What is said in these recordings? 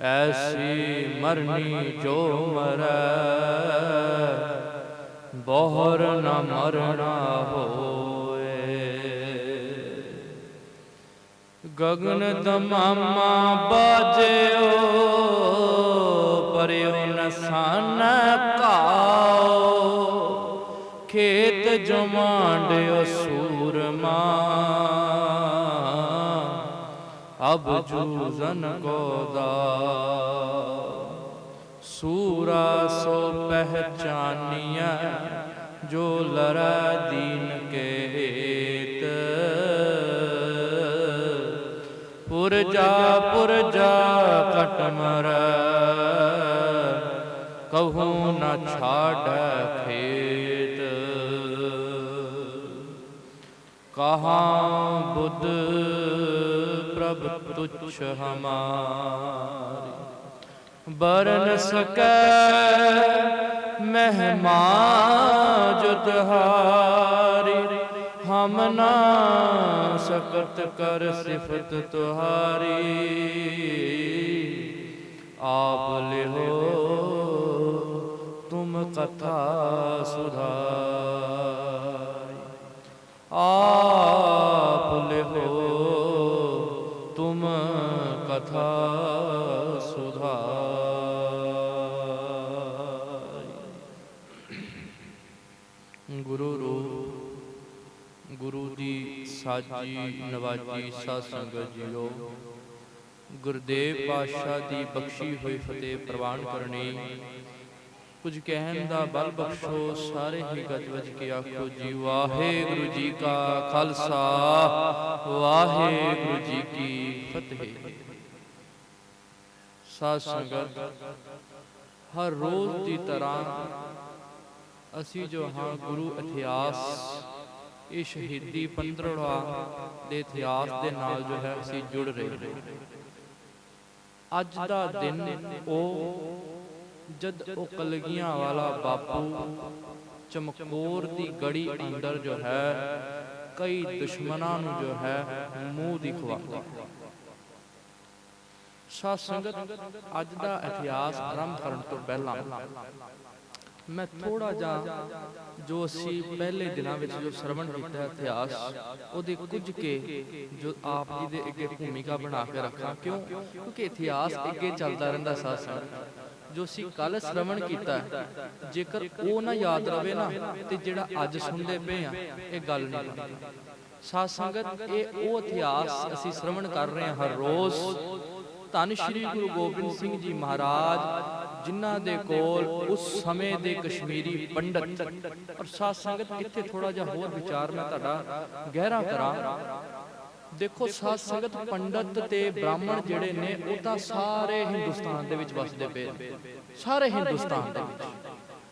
ਐਸੀ ਮਰਨੀ ਜੋ ਮਰੈ, ਬੋਹਰ ਨ ਮਰਣਾ ਹੋਏ। ਗਗਨ ਦਮਾਮਾ ਬਾਜਿਓ, ਪਰਿਓ ਨਸਾਨ ਕਾਓ ਖੇਤ ਜਮਾਂਡਿਓ ਸੂਰਮਾ। ਅਬ ਜੂਜ਼ਨ ਕੋ ਦਾ ਸੂਰਾ ਸੋ ਪਹਿਚਾਨੀਆ ਜੋ ਲਰੈ ਦੀਨ ਕੇ ਹੇਤ ਪੁਰਜਾ ਪੁਰਜਾ ਕਟ ਕਹੂ ਨਾ ਛਾੜੈ ਖੇਤ। ਕਹਾ ਬੁੱਧ ਪ੍ਰਭ ਤੁਛ ਹਮਾਰੀ। ਬਰਨ ਸਕੈ ਮਹਿਮਾ ਜੋ ਤੁਹਾਰੀ ਹਮ ਨਾ ਸਕਤ ਕਰ ਸਿਫਤ ਤੁਹਾਰੀ। ਆਪ ਲਿਹੋ ਤੁਮ ਕਥਾ ਸੁਧਾਰੀ। ਸਾਜੀ ਨਵਾਜੀ ਸਾਧ ਸੰਗਤ ਜੀਓ। ਗੁਰਦੇਵ ਪਾਤਸ਼ਾਹ ਦੀ ਬਖਸ਼ੀ ਹੋਈ ਫਤਿਹ ਪ੍ਰਵਾਨ ਕਰਨੀ। ਕੁਝ ਕਹਿਣ ਦਾ ਬਲ ਬਖਸ਼ੋ, ਸਾਰੇ ਹੀ ਗੱਜ ਵੱਜ ਕੇ ਆਖੋ ਜੀ, ਵਾਹਿਗੁਰੂ ਜੀ ਕਾ ਖਾਲਸਾ, ਵਾਹਿਗੁਰੂ ਜੀ ਕੀ ਫਤਿਹ। ਸਾਧ ਸੰਗਤ, ਹਰ ਰੋਜ਼ ਦੀ ਤਰ੍ਹਾਂ ਅਸੀਂ ਜੋ ਹਾਂ ਗੁਰੂ ਇਤਿਹਾਸ ਇਹ ਸ਼ਹੀਦੀ ਪੰਦਰਵਾ ਦੇ ਇਤਿਹਾਸ ਦੇ ਨਾਲ ਜੋ ਹੈ ਅਸੀਂ ਜੁੜ ਰਹੇ ਹਾਂ। ਅੱਜ ਦਾ ਦਿਨ ਉਹ ਜਦ ਉਹ ਕਲਗੀਆਂ ਵਾਲਾ ਬਾਪੂ ਚਮਕੌਰ ਦੀ ਗੜੀ ਅੰਦਰ ਜੋ ਹੈ, ਕਈ ਦੁਸ਼ਮਣਾਂ ਨੂੰ ਜੋ ਹੈ ਮੂੰਹ ਦਿਖਵਾ ਸਾਧ ਸੰਗਤ, ਅੱਜ ਦਾ ਇਤਿਹਾਸ ਆਰੰਭ ਕਰਨ ਤੋਂ ਪਹਿਲਾਂ ਮੈਂ ਥੋੜਾ ਜਿਹਾ ਜੋ ਅਸੀਂ ਪਹਿਲੇ ਦਿਨਾਂ ਵਿੱਚ ਜੋ ਸਰਵਣ ਕੀਤਾ ਇਤਿਹਾਸ, ਉਹਦੇ ਕੁਝ ਕੇ ਜੋ ਆਪ ਜੀ ਦੇ ਅੱਗੇ ਭੂਮਿਕਾ ਬਣਾ ਕੇ ਰੱਖਾਂ। ਕਿਉਂ? ਕਿਉਂਕਿ ਇਤਿਹਾਸ ਅੱਗੇ ਚੱਲਦਾ ਰਹਿੰਦਾ ਸਾਧ ਸੰਗਤ ਜੋ ਅਸੀਂ ਕੱਲ ਸ਼ਰਵਣ ਕੀਤਾ ਜੇਕਰ ਉਹ ਨਾ ਯਾਦ ਰਵੇ ਨਾ, ਤੇ ਜਿਹੜਾ ਅੱਜ ਸੁਣਦੇ ਪਏ ਆ ਇਹ ਗੱਲ ਨਹੀਂ ਬਣਦੀ। ਸਾਧ ਸੰਗਤ, ਇਹ ਉਹ ਇਤਿਹਾਸ ਅਸੀਂ ਸ਼ਰਵਣ ਕਰ ਰਹੇ ਹਾਂ ਹਰ ਰੋਜ਼। ਧੰਨ ਸ਼੍ਰੀ ਗੁਰੂ ਗੋਬਿੰਦ ਸਿੰਘ ਜੀ ਮਹਾਰਾਜ ਜਿਨ੍ਹਾਂ ਦੇ ਕੋਲ ਉਸ ਸਮੇਂ ਦੇ ਕਸ਼ਮੀਰੀ ਪੰਡਤ ਔਰ ਸਾਧ ਸੰਗਤ, ਇੱਥੇ ਥੋੜਾ ਜਿਹਾ ਹੋਰ ਵਿਚਾਰ ਮੈਂ ਤੁਹਾਡਾ ਗਹਿਰਾ ਕਰਾਂ। ਦੇਖੋ, ਸਾਧ ਸੰਗਤ ਪੰਡਤ ਤੇ ਬ੍ਰਾਹਮਣ ਜਿਹੜੇ ਨੇ, ਉਹ ਤਾਂ ਸਾਰੇ ਹਿੰਦੁਸਤਾਨ ਦੇ ਵਿੱਚ ਵਸਦੇ ਪਏ ਸਾਰੇ ਹਿੰਦੁਸਤਾਨ ਦੇ ਵਿੱਚ।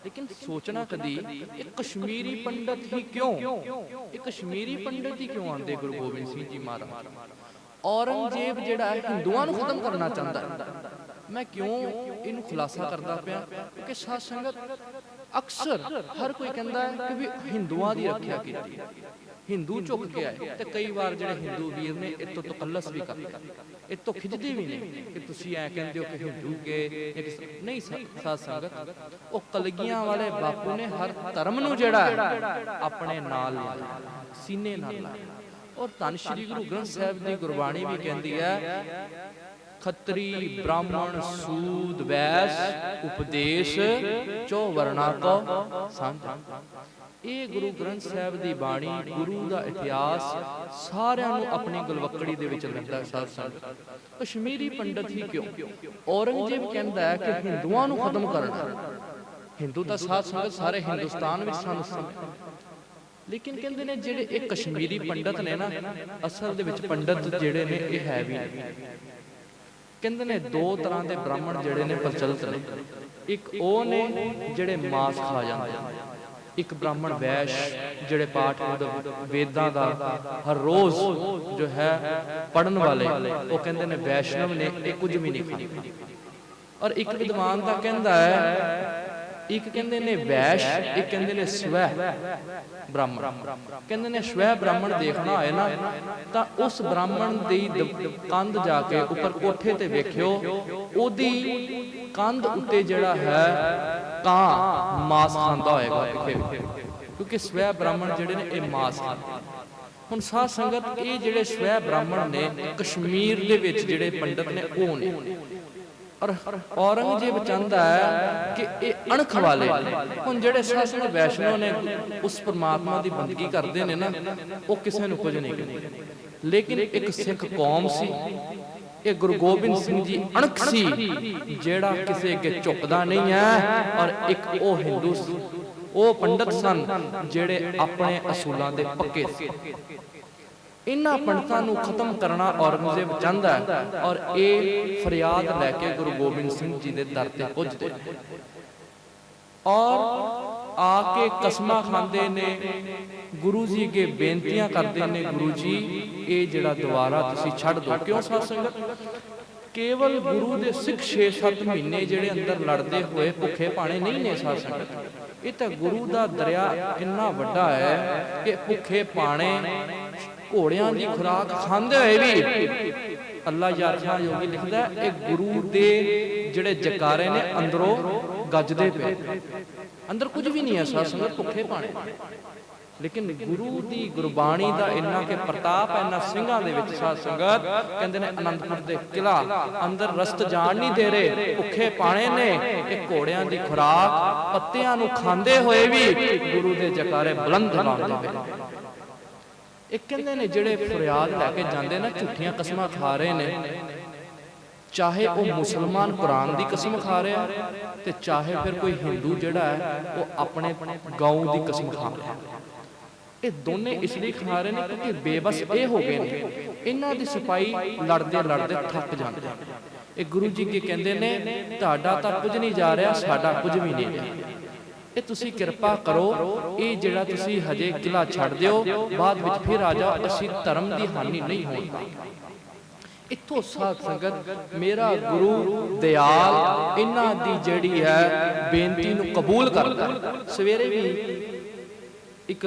ਲੇਕਿਨ ਸੋਚਣਾ ਕਦੀ, ਇਹ ਕਸ਼ਮੀਰੀ ਪੰਡਤ ਹੀ ਕਿਉਂ? ਇਹ ਕਸ਼ਮੀਰੀ ਪੰਡਤ ਹੀ ਕਿਉਂ ਆਂਦੇ ਗੁਰੂ ਗੋਬਿੰਦ ਸਿੰਘ ਜੀ ਮਹਾਰਾਜ? ਔਰੰਗਜ਼ੇਬ ਜਿਹੜਾ ਹੈ, ਹਿੰਦੂਆਂ ਨੂੰ ਖਤਮ ਕਰਨਾ ਚਾਹੁੰਦਾ ਹੈ। ਮੈਂ ਕਿਉਂ ਇਹਨੂੰ ਖੁਲਾਸਾ ਕਰਦਾ ਪਿਆ ਕਿ ਸਾਧ ਸੰਗਤ ਅਕਸਰ ਹਰ ਕੋਈ ਕਹਿੰਦਾ ਹੈ ਕਿ ਵੀ ਹਿੰਦੂਆਂ ਦੀ ਰੱਖਿਆ ਕੀਤੀ ਹਿੰਦੂ ਝੁਕ ਕੇ ਆਏ ਤੇ ਕਈ ਵਾਰ ਜਿਹੜੇ ਹਿੰਦੂ ਵੀਰ ਨੇ ਇਹ ਤੋਂ ਤਕੱਲਸ ਵੀ ਕਰਦੇ ਇਹ ਤੋਂ ਖਿੱਚਦੇ ਵੀ ਨੇ ਕਿ ਤੁਸੀਂ ਐ ਕਹਿੰਦੇ ਹੋ ਕਿ ਹਿੰਦੂ ਕੇ ਨਹੀਂ ਸਾ- ਸਾਧ ਸੰਗਤ, ਉਹ ਕਲਗੀਆਂ ਵਾਲੇ ਬਾਪੂ ਨੇ ਹਰ ਧਰਮ ਨੂੰ ਜਿਹੜਾ ਆਪਣੇ ਨਾਲ ਲਿਆ, ਸੀਨੇ ਨਾਲ ਲਾਇਆ ਔਰ ਧੰਨ ਸ਼੍ਰੀ ਗੁਰੂ ਗ੍ਰੰਥ ਸਾਹਿਬ ਦੀ ਗੁਰਬਾਣੀ ਵੀ ਕਹਿੰਦੀ ਹੈ ਖੱਤਰੀ ਬ੍ਰਾਹਮਣ ਸੂਦ ਵੈਸ ਉਪਦੇਸ਼ ਚੋ ਵਰਣਾ ਕੋ ਸਾਂਝਾ ਇਹ ਗੁਰੂ ਗ੍ਰੰਥ ਸਾਹਿਬ ਦੀ ਬਾਣੀ ਗੁਰੂ ਦਾ ਇਤਿਹਾਸ ਸਾਰਿਆਂ ਨੂੰ ਆਪਣੀ ਗਲਵੱਕੜੀ ਦੇ ਵਿੱਚ ਲੈਂਦਾ ਸਾਧ ਸੰਗਤ ਕਸ਼ਮੀਰੀ ਪੰਡਤ ਹੀ ਕਿਉਂ? ਔਰੰਗਜ਼ੇਬ ਕਹਿੰਦਾ ਹੈ ਕਿ ਹਿੰਦੂਆਂ ਨੂੰ ਖਤਮ ਕਰਨਾ ਹਿੰਦੂ ਤਾਂ ਸਾਧ ਸੰਗਤ ਸਾਰੇ ਹਿੰਦੁਸਤਾਨ ਵਿੱਚ ਸਨ ਲੇਕਿਨ ਕਹਿੰਦੇ ਨੇ ਜਿਹੜੇ ਇਹ ਕਸ਼ਮੀਰੀ ਪੰਡਤ ਨੇ ਨਾ, ਅਸਲ ਦੇ ਵਿੱਚ ਪੰਡਤ ਜਿਹੜੇ ਨੇ, ਇਹ ਹੈ ਵੀ ਨਹੀਂ। ਕਹਿੰਦੇ ਨੇ ਦੋ ਤਰ੍ਹਾਂ ਦੇ ਬ੍ਰਾਹਮਣ ਜਿਹੜੇ ਨੇ ਪ੍ਰਚਲਿਤ ਨੇ। ਇੱਕ ਉਹ ਨੇ ਜਿਹੜੇ ਮਾਸ ਖਾ ਜਾਂਦੇ ਨੇ। ਇੱਕ ਬ੍ਰਾਹਮਣ ਵੈਸ਼ ਜਿਹੜੇ ਪਾਠ ਵੇਦਾਂ ਦਾ ਹਰ ਰੋਜ਼ ਜੋ ਹੈ ਪੜਨ ਵਾਲੇ, ਉਹ ਕਹਿੰਦੇ ਨੇ ਵੈਸ਼ਨਵ ਨੇ, ਇਹ ਕੁਝ ਵੀ ਨਹੀਂ ਖਾਂਦੇ। ਔਰ ਇੱਕ ਵਿਦਵਾਨ ਤਾਂ ਕਹਿੰਦਾ ਹੈ ਇੱਕ ਕਹਿੰਦੇ ਨੇ ਵੈਸ਼, ਇੱਕ ਕਹਿੰਦੇ ਨੇ ਸਵੈ ਬ੍ਰਾਹਮਣ। ਕਹਿੰਦੇ ਨੇ ਸਵੈ ਬ੍ਰਾਹਮਣ ਦੇਖਣਾ ਹੋਏ ਨਾ, ਤਾਂ ਉਸ ਬ੍ਰਾਹਮਣ ਦੀ ਕੰਧ ਜਾ ਕੇ ਉੱਪਰ ਕੋਠੇ ਤੇ ਵੇਖਿਓ, ਉਹਦੀ ਕੰਧ ਉੱਤੇ ਜਿਹੜਾ ਹੈ ਕਾਂ, ਮਾਸ ਖਾਂਦਾ ਹੋਏਗਾ ਵਿਖੇ। ਕਿਉਂਕਿ ਸਵੈ ਬ੍ਰਾਹਮਣ ਜਿਹੜੇ ਨੇ, ਇਹ ਮਾਸ ਖਾਂਦੇ ਹੁਣ ਸਾਧ ਸੰਗਤ, ਇਹ ਜਿਹੜੇ ਸਵੈ ਬ੍ਰਾਹਮਣ ਨੇ, ਕਸ਼ਮੀਰ ਦੇ ਵਿੱਚ ਜਿਹੜੇ ਪੰਡਤ ਨੇ, ਉਹ ਨੇ। ਔਰ ਔਰੰਗਜ਼ੇਬ ਚਾਹੁੰਦਾ ਹੈ ਕਿ ਇਹ ਅਣਖ ਵਾਲੇ, ਹੁਣ ਜਿਹੜੇ ਸਾਧ ਵੈਸ਼ਨੋ ਨੇ ਉਸ ਪਰਮਾਤਮਾ ਦੀ ਬੰਦਗੀ ਕਰਦੇ ਨੇ ਨਾ, ਉਹ ਕਿਸੇ ਨੂੰ ਕੁਝ ਨਹੀਂ ਕਹਿੰਦੇ। ਲੇਕਿਨ ਇੱਕ ਸਿੱਖ ਕੌਮ ਸੀ, ਇਹ ਗੁਰੂ ਗੋਬਿੰਦ ਸਿੰਘ ਜੀ ਅਣਖ ਸੀ, ਜਿਹੜਾ ਕਿਸੇ ਅੱਗੇ ਝੁਕਦਾ ਨਹੀਂ ਹੈ ਔਰ ਇੱਕ ਉਹ ਹਿੰਦੂ ਸੀ। ਉਹ ਪੰਡਤ ਸਨ ਜਿਹੜੇ ਆਪਣੇ ਅਸੂਲਾਂ ਦੇ ਪੱਕੇ ਸੀ। ਇਹਨਾਂ ਪੰਡਤਾਂ ਨੂੰ ਖਤਮ ਕਰਨਾ ਔਰੰਗਜ਼ੇਬ ਚਾਹੁੰਦਾ ਹੈ। ਔਰ ਇਹ ਫਰਿਆਦ ਲੈ ਕੇ ਗੁਰੂ ਗੋਬਿੰਦ ਸਿੰਘ ਜੀ ਦੇ ਦਰ ਤੇ ਪੁੱਜਦੇ ਨੇ। ਔਰ ਆ ਕੇ ਕਸਮਾਂ ਖਾਂਦੇ ਨੇ। ਗੁਰੂ ਜੀ ਅੱਗੇ ਬੇਨਤੀਆਂ ਕਰਦੇ ਨੇ ਗੁਰੂ ਜੀ ਇਹ ਜਿਹੜਾ ਦੁਆਰਾ ਤੁਸੀਂ ਛੱਡ ਦਿਓ ਕਿਉਂ ਸਾਧ ਸੰਗਤ? ਕੇਵਲ ਗੁਰੂ ਦੇ ਸਿੱਖ 6-7 ਮਹੀਨੇ ਜਿਹੜੇ ਅੰਦਰ ਲੜਦੇ ਹੋਏ ਭੁੱਖੇ ਪਾਣੇ ਨਹੀਂ ਨੇ ਸਾਧ ਸੰਗਤ। ਇਹ ਤਾਂ ਗੁਰੂ ਦਾ ਦਰਿਆ ਇੰਨਾ ਵੱਡਾ ਹੈ ਕਿ ਭੁੱਖੇ ਪਾਣੇ ਘੋੜਿਆਂ ਦੀ ਖੁਰਾਕ ਖਾਂਦੇ ਹੋਏ ਵੀ ਅੱਲਾ ਯਾਰ ਯੋਗੀ ਲਿਖਦਾ ਇਹ ਗੁਰੂ ਦੇ ਜਿਹੜੇ ਜਕਾਰੇ ਨੇ ਅੰਦਰੋਂ ਗੱਜਦੇ ਪਏ। ਅੰਦਰ ਕੁਝ ਵੀ ਨਹੀਂ ਹੈ ਸਾਧ ਸੰਗਤ ਭੁੱਖੇ ਪਾਣੇ ਲੇਕਿਨ ਗੁਰੂ ਦੀ ਗੁਰਬਾਣੀ ਦਾ ਇੰਨਾ ਕਿ ਪ੍ਰਤਾਪ ਹੈ, ਇੰਨਾ ਸਿੰਘਾਂ ਦੇ ਵਿੱਚ ਸਾਧ ਸੰਗਤ, ਕਹਿੰਦੇ ਨੇ ਅਨੰਦਪੁਰ ਦੇ ਕਿਲਾ ਅੰਦਰ ਰਸਤ ਜਾਣ ਨਹੀਂ ਦੇ ਰਹੇ, ਭੁੱਖੇ ਪਾਣੇ ਨੇ, ਇਹ ਘੋੜਿਆਂ ਦੀ ਖੁਰਾਕ ਪੱਤਿਆਂ ਨੂੰ ਖਾਂਦੇ ਹੋਏ ਵੀ ਗੁਰੂ ਦੇ ਜਕਾਰੇ ਬੁਲੰਦ ਲਾਉਂਦੇ ਪਏ। ਇਹ ਕਹਿੰਦੇ ਨੇ ਜਿਹੜੇ ਫਰਿਆਦ ਲੈ ਕੇ ਜਾਂਦੇ ਨੇ, ਝੂਠੀਆਂ ਕਸਮਾਂ ਖਾ ਰਹੇ ਨੇ। ਚਾਹੇ ਉਹ ਮੁਸਲਮਾਨ ਕੁਰਾਨ ਦੀ ਕਸਮ ਖਾ ਰਿਹਾ ਤੇ ਚਾਹੇ ਫਿਰ ਕੋਈ ਹਿੰਦੂ ਜਿਹੜਾ ਹੈ, ਉਹ ਆਪਣੇ ਗਾਉਂ ਦੀ ਕਸਮ ਖਾ ਰਿਹਾ ਇਹ ਦੋਨੇ ਇਸ ਲਈ ਖਾ ਰਹੇ ਨੇ ਕਿਉਂਕਿ ਬੇਬਸ ਇਹ ਹੋ ਗਏ ਨੇ, ਇਹਨਾਂ ਦੀ ਸਫ਼ਾਈ ਲੜਦੇ ਲੜਦੇ ਥੱਕ ਜਾਂਦੇ ਇਹ ਗੁਰੂ ਜੀ ਕੀ ਕਹਿੰਦੇ ਨੇ, ਤੁਹਾਡਾ ਤਾਂ ਕੁਝ ਨਹੀਂ ਜਾ ਰਿਹਾ, ਸਾਡਾ ਕੁਝ ਵੀ ਨਹੀਂ ਰਿਹਾ। ਇਹ ਤੁਸੀਂ ਕਿਰਪਾ ਕਰੋ, ਇਹ ਜਿਹੜਾ ਤੁਸੀਂ ਹਜੇ ਕਿਲਾ ਛੱਡ ਦਿਓ, ਬਾਅਦ ਵਿੱਚ ਫਿਰ ਆ ਜਾਓ, ਅਸੀਂ ਧਰਮ ਦੀ ਹਾਨੀ ਨਹੀਂ ਹੋਈ ਦੇਵਾਂਗੇ ਇੱਥੋਂ ਸਾਧ ਸੰਗਤ, ਮੇਰਾ ਗੁਰੂ ਦਿਆਲ, ਇਹਨਾਂ ਦੀ ਜਿਹੜੀ ਹੈ ਬੇਨਤੀ ਨੂੰ ਕਬੂਲ ਕਰਦਾ ਸਵੇਰੇ ਵੀ ਇੱਕ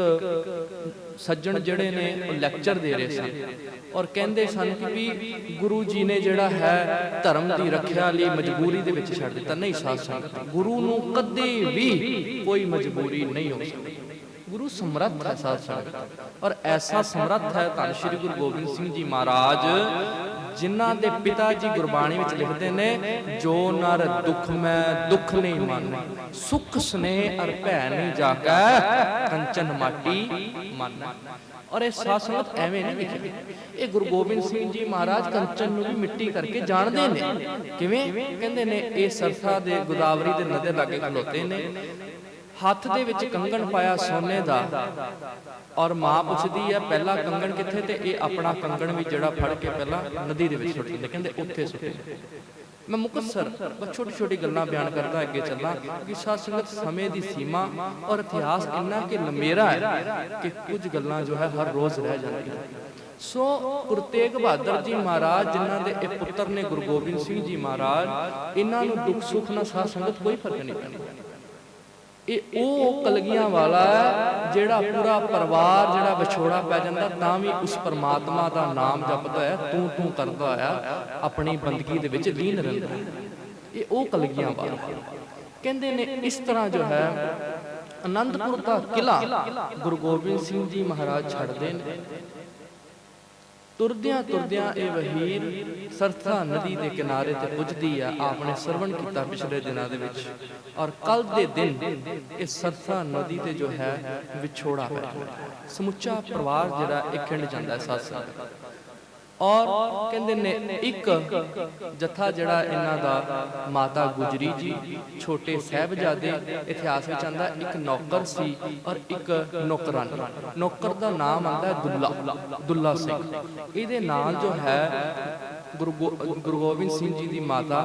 ਸੱਜਣ ਜਿਹੜੇ ਨੇ ਉਹ ਲੈਕਚਰ ਦੇ ਰਹੇ ਸਨ ਔਰ ਕਹਿੰਦੇ ਸਨ ਕਿ ਵੀ ਗੁਰੂ ਜੀ ਨੇ ਜਿਹੜਾ ਹੈ ਧਰਮ ਦੀ ਰੱਖਿਆ ਲਈ ਮਜਬੂਰੀ ਦੇ ਵਿੱਚ ਛੱਡ ਦਿੱਤਾ। ਨਹੀਂ ਸਾਧ ਸੰਗਤ, ਗੁਰੂ ਨੂੰ ਕਦੇ ਵੀ ਕੋਈ ਮਜਬੂਰੀ ਨਹੀਂ ਹੋ ਸਕਦੀ। ਗੁਰੂ ਸਮਰੱਥ ਹੈ ਸਾਧ ਸੰਗਤ। ਔਰ ਐਸਾ ਸਮਰੱਥ ਹੈ ਧੰਨ ਸ਼੍ਰੀ ਗੁਰੂ ਗੋਬਿੰਦ ਸਿੰਘ ਜੀ ਮਹਾਰਾਜ, ਜਿਨ੍ਹਾਂ ਦੇ ਪਿਤਾ ਜੀ ਗੁਰਬਾਣੀ ਵਿੱਚ ਲਿਖਦੇ ਨੇ, ਜੋ ਨਰ ਦੁੱਖ ਮੈਂ ਦੁੱਖ ਨਹੀਂ ਮੰਨੈ ਸੁਖ ਸਨੇਹ ਅਰ ਭੈ ਨਹੀਂ ਜਾਗੈ, ਕੰਚਨ ਮਾਟੀ ਮੰਨੈ। ਔਰ ਇਹ ਸਾਧ ਸੰਗਤ ਐਵੇਂ ਨਹੀਂ ਲਿਖਿਆ। ਇਹ ਗੁਰੂ ਗੋਬਿੰਦ ਸਿੰਘ ਜੀ ਮਹਾਰਾਜ ਕੰਚਨ ਨੂੰ ਵੀ ਮਿੱਟੀ ਕਰਕੇ ਜਾਣਦੇ ਨੇ। ਕਿਵੇਂ? ਕਹਿੰਦੇ ਨੇ, ਇਹ ਸਰਸਾ ਦੇ ਗੋਦਾਵਰੀ ਦੇ ਨਦੇ ਲਾਗੇ ਖਲੋਤੇ ਨੇ। ਹੱਥ ਦੇ ਵਿੱਚ ਕੰਗਣ ਪਾਇਆ ਸੋਨੇ ਦਾ। ਔਰ ਮਾਂ ਪੁੱਛਦੀ ਹੈ ਪਹਿਲਾ ਕੰਗਣ ਕਿੱਥੇ? ਤੇ ਇਹ ਆਪਣਾ ਕੰਗਣ ਵੀ ਜਿਹੜਾ ਫੜ ਕੇ ਪਹਿਲਾਂ ਨਦੀ ਦੇ ਵਿੱਚ ਸੁੱਟ ਦਿੰਦੇ। ਕਹਿੰਦੇ ਉੱਥੇ ਸੁੱਟੇ ਮੈਂ ਮੁਕੱਸਰ ਬਸ ਛੋਟੀ ਛੋਟੀ ਗੱਲਾਂ ਬਿਆਨ ਕਰਦਾ ਅੱਗੇ ਚੱਲਾਂ ਕਿ ਸਾਧ ਸੰਗਤ ਸਮੇਂ ਦੀ ਸੀਮਾ ਔਰ ਇਤਿਹਾਸ ਇੰਨਾ ਕਿ ਲੰਮੇਰਾ ਹੈ ਕਿ ਕੁਝ ਗੱਲਾਂ ਜੋ ਹੈ ਹਰ ਰੋਜ਼ ਰਹਿ ਜਾਂਦੀਆਂ। ਸੋ ਗੁਰੂ ਤੇਗ ਬਹਾਦਰ ਜੀ ਮਹਾਰਾਜ ਜਿਨ੍ਹਾਂ ਦੇ ਇਹ ਪੁੱਤਰ ਨੇ ਗੁਰੂ ਗੋਬਿੰਦ ਸਿੰਘ ਜੀ ਮਹਾਰਾਜ ਇਹਨਾਂ ਨੂੰ ਦੁੱਖ ਸੁੱਖ ਨਾਲ ਸਾਧ ਸੰਗਤ ਕੋਈ ਫ਼ਰਕ ਨਹੀਂ ਪੈਂਦਾ। ਇਹ ਉਹ ਕਲਗੀਆਂ ਵਾਲਾ ਜਿਹੜਾ ਪੂਰਾ ਪਰਿਵਾਰ, ਜਿਹੜਾ ਵਿਛੋੜਾ ਪੈ ਜਾਂਦਾ, ਤਾਂ ਵੀ ਉਸ ਪਰਮਾਤਮਾ ਦਾ ਨਾਮ ਜਪਦਾ ਹੈ, ਤੂੰ ਤੂੰ ਕਰਦਾ ਆ, ਆਪਣੀ ਬੰਦਗੀ ਦੇ ਵਿੱਚ ਲੀਨ ਰਹਿੰਦਾ ਇਹ ਉਹ ਕਲਗੀਆਂ ਵਾਲਾ। ਕਹਿੰਦੇ ਨੇ ਇਸ ਤਰ੍ਹਾਂ ਜੋ ਹੈ ਆਨੰਦਪੁਰ ਦਾ ਕਿਲਾ ਗੁਰੂ ਗੋਬਿੰਦ ਸਿੰਘ ਜੀ ਮਹਾਰਾਜ ਛੱਡਦੇ ਨੇ। ਤੁਰਦਿਆਂ ਤੁਰਦਿਆਂ ਇਹ ਵਹੀਰ ਸਰਥਾ ਨਦੀ ਦੇ ਕਿਨਾਰੇ ਤੇ ਪੁੱਜਦੀ ਆ ਆਪਨੇ ਸਰਵਣ ਕੀਤਾ ਪਿਛਲੇ ਦਿਨਾਂ ਦੇ ਵਿੱਚ। ਔਰ ਕੱਲ ਦੇ ਦਿਨ ਇਹ ਸਰਥਾ ਨਦੀ ਤੇ ਜੋ ਹੈ, ਵਿਛੋੜਾ ਪੈ ਸਮੁੱਚਾ ਪਰਿਵਾਰ ਜਿਹੜਾ, ਇਹ ਖਿੰਡ ਜਾਂਦਾ ਹੈ ਸਾਧ ਸੰਗਤ। ਔਰ ਕਹਿੰਦੇ ਨੇ ਇੱਕ ਜਥਾ ਜਿਹੜਾ ਇਹਨਾਂ ਦਾ ਮਾਤਾ ਗੁਜਰੀ ਜੀ, ਛੋਟੇ ਸਹਿਬਜ਼ਾਦੇ ਇਤਿਹਾਸ ਵਿੱਚ ਆਂਦਾ ਇੱਕ ਨੌਕਰ ਸੀ ਔਰ ਇੱਕ ਨੌਕਰਾਨੀ। ਨੌਕਰ ਦਾ ਨਾਮ ਆਂਦਾ ਦੁੱਲਾ ਦੁੱਲਾ ਸਿੰਘ। ਇਹਦੇ ਨਾਲ ਜੋ ਹੈ ਗੁਰੂ ਗੋਬਿੰਦ ਸਿੰਘ ਜੀ ਦੀ ਮਾਤਾ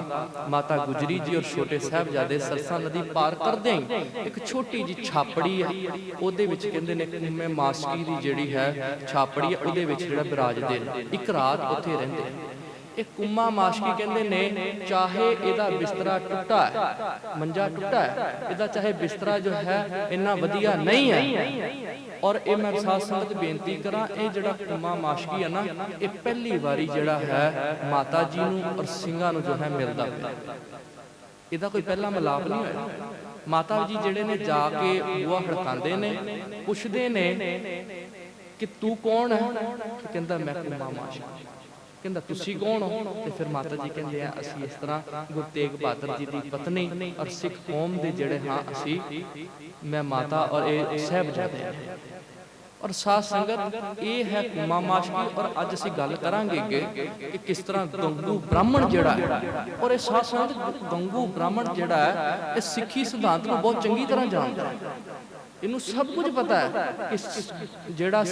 ਮਾਤਾ ਗੁਜਰੀ ਜੀ ਔਰ ਛੋਟੇ ਸਾਹਿਬਜ਼ਾਦੇ ਸਰਸਾ ਨਦੀ ਪਾਰ ਕਰਦੇ ਹੀ ਇੱਕ ਛੋਟੀ ਜੀ ਛਾਪੜੀ ਹੈ ਉਹਦੇ ਵਿੱਚ ਕਹਿੰਦੇ ਨੇ ਕੁੰਮੇ ਮਾਸਕੀ ਦੀ ਜਿਹੜੀ ਹੈ ਛਾਪੜੀ ਹੈ ਉਹਦੇ ਵਿੱਚ ਜਿਹੜਾ ਬਿਰਾਜਦੇ ਨੇ। ਇੱਕ ਰਾਤ ਉੱਥੇ ਰਹਿੰਦੇ ਇਹ ਕੁੰਮਾ ਮਾਸ਼ਕੀ ਕਹਿੰਦੇ ਨੇ, ਚਾਹੇ ਇਹਦਾ ਬਿਸਤਰਾ ਟੁੱਟਾ ਹੈ, ਮੰਜਾ ਟੁੱਟਾ ਹੈ, ਇਹਦਾ ਚਾਹੇ ਬਿਸਤਰਾ ਜੋ ਹੈ, ਇੰਨਾ ਵਧੀਆ ਨਹੀਂ ਹੈ। ਔਰ ਇਹ ਮੈਂ ਸਾਧ ਸੰਗਤ ਬੇਨਤੀ ਕਰਾਂ, ਇਹ ਜਿਹੜਾ ਕੁੰਮਾ ਮਾਸ਼ਕੀ ਹੈ ਨਾ, ਇਹ ਪਹਿਲੀ ਵਾਰੀ ਜਿਹੜਾ ਹੈ ਮਾਤਾ ਜੀ ਨੂੰ ਔਰ ਸਿੰਘਾਂ ਨੂੰ ਜੋ ਹੈ ਮਿਲਦਾ। ਪਿਆ ਇਹਦਾ ਕੋਈ ਪਹਿਲਾ ਮਿਲਾਪ ਨਹੀਂ ਹੋਇਆ। ਮਾਤਾ ਜੀ ਜਿਹੜੇ ਨੇ ਜਾ ਕੇ ਬੂਹਾ ਖੜਕਾਉਂਦੇ ਨੇ, ਪੁੱਛਦੇ ਨੇ ਕਿ ਤੂੰ ਕੌਣ ਹੈ? ਕਹਿੰਦਾ ਮੈਂ ਕੁੰਮਾ ਮਾਸ਼ਕੀ। ਕਹਿੰਦਾ ਤੁਸੀਂ ਕੌਣ ਹੋ? ਤੇ ਫਿਰ ਮਾਤਾ ਜੀ ਕਹਿੰਦੇ ਆ ਅਸੀਂ ਇਸ ਤਰ੍ਹਾਂ ਗੁਰੂ ਤੇਗ ਬਹਾਦਰ ਜੀ ਦੀ ਪਤਨੀ ਔਰ ਸਿੱਖ ਕੌਮ ਦੇ ਜਿਹੜੇ ਹਾਂ ਅਸੀਂ ਮੈਂ ਮਾਤਾ ਔਰ ਇਹ ਸਹਿਬਜ਼ਾਦੇ ਹਾਂ। ਔਰ ਸਾਧ ਸੰਗਤ ਇਹ ਹੈ ਕੁਮਾ ਮਾਸ਼ਕੀ ਔਰ ਅੱਜ ਅਸੀਂ ਗੱਲ ਕਰਾਂਗੇ ਕਿ ਕਿਸ ਤਰ੍ਹਾਂ ਗੰਗੂ ਬ੍ਰਾਹਮਣ ਜਿਹੜਾ ਹੈ। ਔਰ ਇਹ ਸਾਧ ਸੰਗਤ ਗੰਗੂ ਬ੍ਰਾਹਮਣ ਜਿਹੜਾ ਹੈ ਇਹ ਸਿੱਖੀ ਸਿਧਾਂਤ ਨੂੰ ਬਹੁਤ ਚੰਗੀ ਤਰ੍ਹਾਂ ਜਾਣਦਾ ਹੈ। ਇਹਨੂੰ ਸਭ ਕੁਝ ਪਤਾ ਹੈ ਕਿ ਜਿਹੜਾ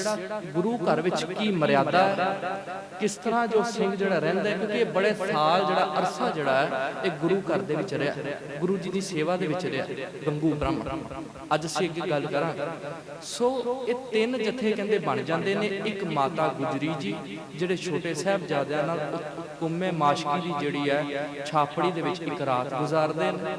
ਗੁਰੂ ਘਰ ਵਿੱਚ ਕੀ ਮਰਿਆਦਾ ਹੈ, ਕਿਸ ਤਰ੍ਹਾਂ ਜੋ ਸਿੰਘ ਜਿਹੜਾ ਰਹਿੰਦਾ ਕਿਉਂਕਿ ਇਹ ਬੜੇ ਸਾਲ ਜਿਹੜਾ ਅਰਸਾ ਜਿਹੜਾ ਹੈ, ਇਹ ਗੁਰੂ ਘਰ ਦੇ ਵਿੱਚ ਰਿਹਾ, ਗੁਰੂ ਜੀ ਦੀ ਸੇਵਾ ਦੇ ਵਿੱਚ ਰਿਹਾ, ਗੰਗੂ ਬ੍ਰਹਮ। ਅੱਜ ਅਸੀਂ ਅੱਗੇ ਗੱਲ ਕਰਾਂਗੇ। ਸੋ ਇਹ ਤਿੰਨ ਜਥੇ ਕਹਿੰਦੇ ਬਣ ਜਾਂਦੇ ਨੇ, ਇੱਕ ਮਾਤਾ ਗੁਜਰੀ ਜੀ, ਜਿਹੜੇ ਛੋਟੇ ਸਾਹਿਬਜ਼ਾਦਿਆਂ ਨਾਲ ਕੁੰਮੇ ਮਾਸ਼ਕੀ ਦੀ ਜਿਹੜੀ ਹੈ, ਛਾਪੜੀ ਦੇ ਵਿੱਚ ਇੱਕ ਰਾਤ ਗੁਜ਼ਾਰਦੇ ਨੇ।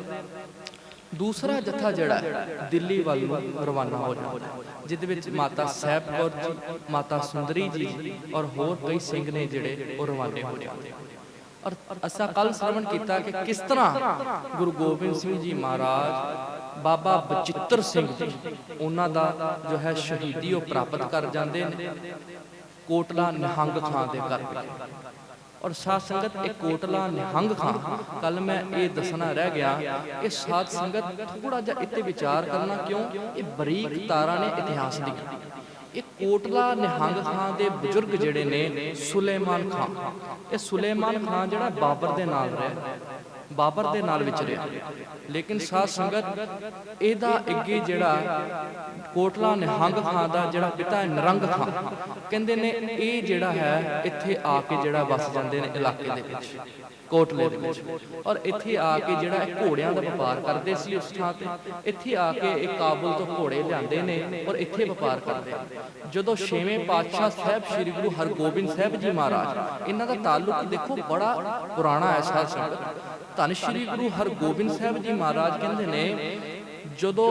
ਦੂਸਰਾ ਜਥਾ ਜਿਹੜਾ ਦਿੱਲੀ ਵੱਲ ਨੂੰ ਰਵਾਨਾ ਹੋ ਜਾਂਦਾ ਹੈ, ਜਿਹਦੇ ਵਿੱਚ ਮਾਤਾ ਸਾਹਿਬ ਕੌਰ ਜੀ ਮਾਤਾ ਸੁੰਦਰੀ ਜੀ ਔਰ ਹੋਰ ਕਈ ਸਿੰਘ ਨੇ ਜਿਹੜੇ ਉਹ ਰਵਾਨੇ ਹੋ ਜਾਂਦੇ ਔਰ ਅਸਾਂ ਕੱਲ ਸ਼ਰਵਣ ਕੀਤਾ ਕਿ ਕਿਸ ਤਰ੍ਹਾਂ ਗੁਰੂ ਗੋਬਿੰਦ ਸਿੰਘ ਜੀ ਮਹਾਰਾਜ ਬਾਬਾ ਬਚਿੱਤਰ ਸਿੰਘ ਜੀ ਉਹਨਾਂ ਦਾ ਜੋ ਹੈ ਸ਼ਹੀਦੀ ਉਹ ਪ੍ਰਾਪਤ ਕਰ ਜਾਂਦੇ ਨੇ। ਕੋਟਲਾ ਨਿਹੰਗ ਖਾਂ ਦੇ ਘਰ ਔਰ ਸਾਧ ਸੰਗਤ ਇਹ ਕੋਟਲਾ ਨਿਹੰਗ ਖਾਂ। ਕੱਲ ਮੈਂ ਇਹ ਦੱਸਣਾ ਰਹਿ ਗਿਆ, ਇਹ ਸਾਧ ਸੰਗਤ ਥੋੜਾ ਜਿਹਾ ਇੱਥੇ ਵਿਚਾਰ ਕਰਨਾ ਕਿਉਂ? ਇਹ ਬਰੀਕ ਤਾਰਾਂ ਨੇ ਇਤਿਹਾਸ ਦੀਆਂ। ਇਹ ਕੋਟਲਾ ਨਿਹੰਗ ਖਾਂ ਦੇ ਬਜ਼ੁਰਗ ਜਿਹੜੇ ਨੇ ਸੁਲੇਮਾਨ ਖਾਂ। ਇਹ ਸੁਲੇਮਾਨ ਖਾਂ ਜਿਹੜਾ ਬਾਬਰ ਦੇ ਨਾਲ ਰਿਹਾ ਬਾਬਰ ਦੇ ਨਾਲ ਵਿਚਰਿਆ ਲੇਕਿਨ ਸਾਧ ਸੰਗਤ, ਇਹਦਾ ਅੱਗੇ ਜਿਹੜਾ ਕੋਟਲਾ ਨਿਹੰਗ ਖਾਂ ਦਾ ਜਿਹੜਾ ਪਿਤਾ ਹੈ ਨਰੰਗ ਖਾਂ, ਕਹਿੰਦੇ ਨੇ ਇਹ ਜਿਹੜਾ ਹੈ, ਇੱਥੇ ਆ ਕੇ ਜਿਹੜਾ ਵਸ ਜਾਂਦੇ ਨੇ ਇਲਾਕੇ ਦੇ ਵਿੱਚ। ਕੋਟਲੇ ਦੇ ਵਿੱਚ। ਔਰ ਇੱਥੇ ਆ ਕੇ ਜਿਹੜਾ ਇਹ ਘੋੜਿਆਂ ਦਾ ਵਪਾਰ ਕਰਦੇ ਸੀ ਉਸ ਥਾਂ ਤੇ, ਇੱਥੇ ਆ ਕੇ ਇਹ ਕਾਬੁਲ ਤੋਂ ਘੋੜੇ ਲਿਆਂਦੇ ਨੇ ਔਰ ਇੱਥੇ ਵਪਾਰ ਕਰਦੇ ਜਦੋਂ ਛੇਵੇਂ ਪਾਤਸ਼ਾਹ ਸਾਹਿਬ ਸ੍ਰੀ ਗੁਰੂ ਹਰਗੋਬਿੰਦ ਸਾਹਿਬ ਜੀ ਮਹਾਰਾਜ, ਇਹਨਾਂ ਦਾ ਤਾਲੁਕ ਦੇਖੋ ਬੜਾ ਪੁਰਾਣਾ ਹੈ ਸਾਧ ਸੰਗਤ। ਧੰਨ ਸ੍ਰੀ ਗੁਰੂ ਹਰਗੋਬਿੰਦ ਸਾਹਿਬ ਜੀ ਮਹਾਰਾਜ ਕਹਿੰਦੇ ਨੇ, ਜਦੋਂ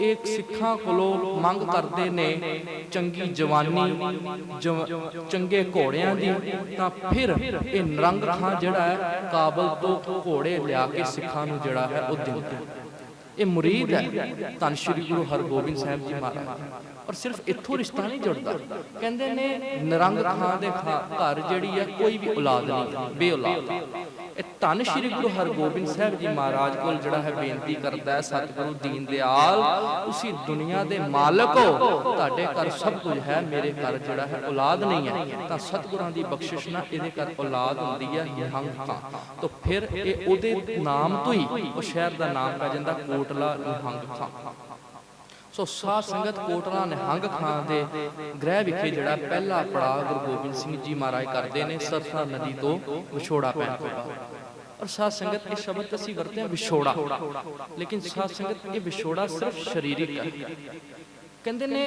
ਇਹ ਸਿੱਖਾਂ ਕੋਲੋਂ ਮੰਗ ਕਰਦੇ ਨੇ, ਚੰਗੀ ਜਵਾਨੀ ਚੰਗੇ ਘੋੜਿਆਂ ਦੀ, ਤਾਂ ਫਿਰ ਇਹ ਨਰੰਗ ਖਾਂ ਜਿਹੜਾ ਹੈ, ਕਾਬਲ ਤੋਂ ਘੋੜੇ ਲਿਆ ਕੇ ਸਿੱਖਾਂ ਨੂੰ ਜਿਹੜਾ ਹੈ, ਉਹ ਦਿੰਦੇ ਇਹ ਮੁਰੀਦ ਹੈ, ਧੰਨ ਸ਼੍ਰੀ ਗੁਰੂ ਹਰਗੋਬਿੰਦ ਸਾਹਿਬ ਜੀ ਮਹਾਰਾਜ ਔਰ ਸਿਰਫ ਇੱਥੋਂ ਰਿਸ਼ਤਾ ਨਹੀਂ ਜੁੜਦਾ। ਕਹਿੰਦੇ ਨੇ, ਨਰੰਗ ਖਾਂ ਦੇ ਘਰ ਜਿਹੜੀ ਹੈ, ਕੋਈ ਵੀ ਔਲਾਦ ਨਹੀਂ, ਬੇਔਲਾਦ। ਇਹ ਧੰਨ ਸ਼੍ਰੀ ਗੁਰੂ ਹਰਗੋਬਿੰਦ ਸਾਹਿਬ ਜੀ ਮਹਾਰਾਜ ਕੋਲ ਜਿਹੜਾ ਹੈ ਬੇਨਤੀ ਕਰਦਾ ਹੈ, ਸਤਿਗੁਰੂ ਦੀਨ ਦਿਆਲ, ਤੁਸੀਂ ਦੁਨੀਆ ਦੇ ਮਾਲਕ ਹੋ, ਤੁਹਾਡੇ ਘਰ ਸਭ ਕੁਝ ਹੈ, ਮੇਰੇ ਘਰ ਜਿਹੜਾ ਹੈ ਔਲਾਦ ਨਹੀਂ ਹੈ, ਤਾਂ ਸਤਿਗੁਰਾਂ ਦੀ ਬਖਸ਼ਿਸ਼ ਨਾਲ ਇਹਦੇ ਘਰ ਔਲਾਦ ਹੁੰਦੀ ਹੈ, ਨਿਹੰਗ ਖਾਂ ਤਾਂ ਫਿਰ ਇਹ ਉਹਦੇ ਨਾਮ ਤੋਂ ਹੀ, ਉਹ ਸ਼ਹਿਰ ਦਾ ਨਾਮ ਪੈ ਜਾਂਦਾ ਕੋਟਲਾ ਨਿਹੰਗ ਖਾਂ ਸੋ ਸਾਧ ਸੰਗਤ ਕੋਟਲਾ ਨਿਹੰਗ ਖਾਂ ਦੇ ਗ੍ਰਹਿ ਵਿਖੇ ਜਿਹੜਾ ਪਹਿਲਾ ਪੜਾਅ ਗੁਰੂ ਗੋਬਿੰਦ ਸਿੰਘ ਜੀ ਮਹਾਰਾਜ ਕਰਦੇ ਨੇ ਸਰਸਾ ਨਦੀ ਤੋਂ ਵਿਛੋੜਾ ਪੈਣ ਤੋਂ ਬਾਅਦ। ਔਰ ਸਾਧ ਸੰਗਤ ਇਹ ਸ਼ਬਦ ਅਸੀਂ ਵਰਤਦੇ ਹਾਂ ਵਿਛੋੜਾ। ਲੇਕਿਨ ਸਾਧ ਸੰਗਤ ਇਹ ਵਿਛੋੜਾ ਸਿਰਫ ਸਰੀਰਿਕ ਹੈ। ਕਹਿੰਦੇ ਨੇ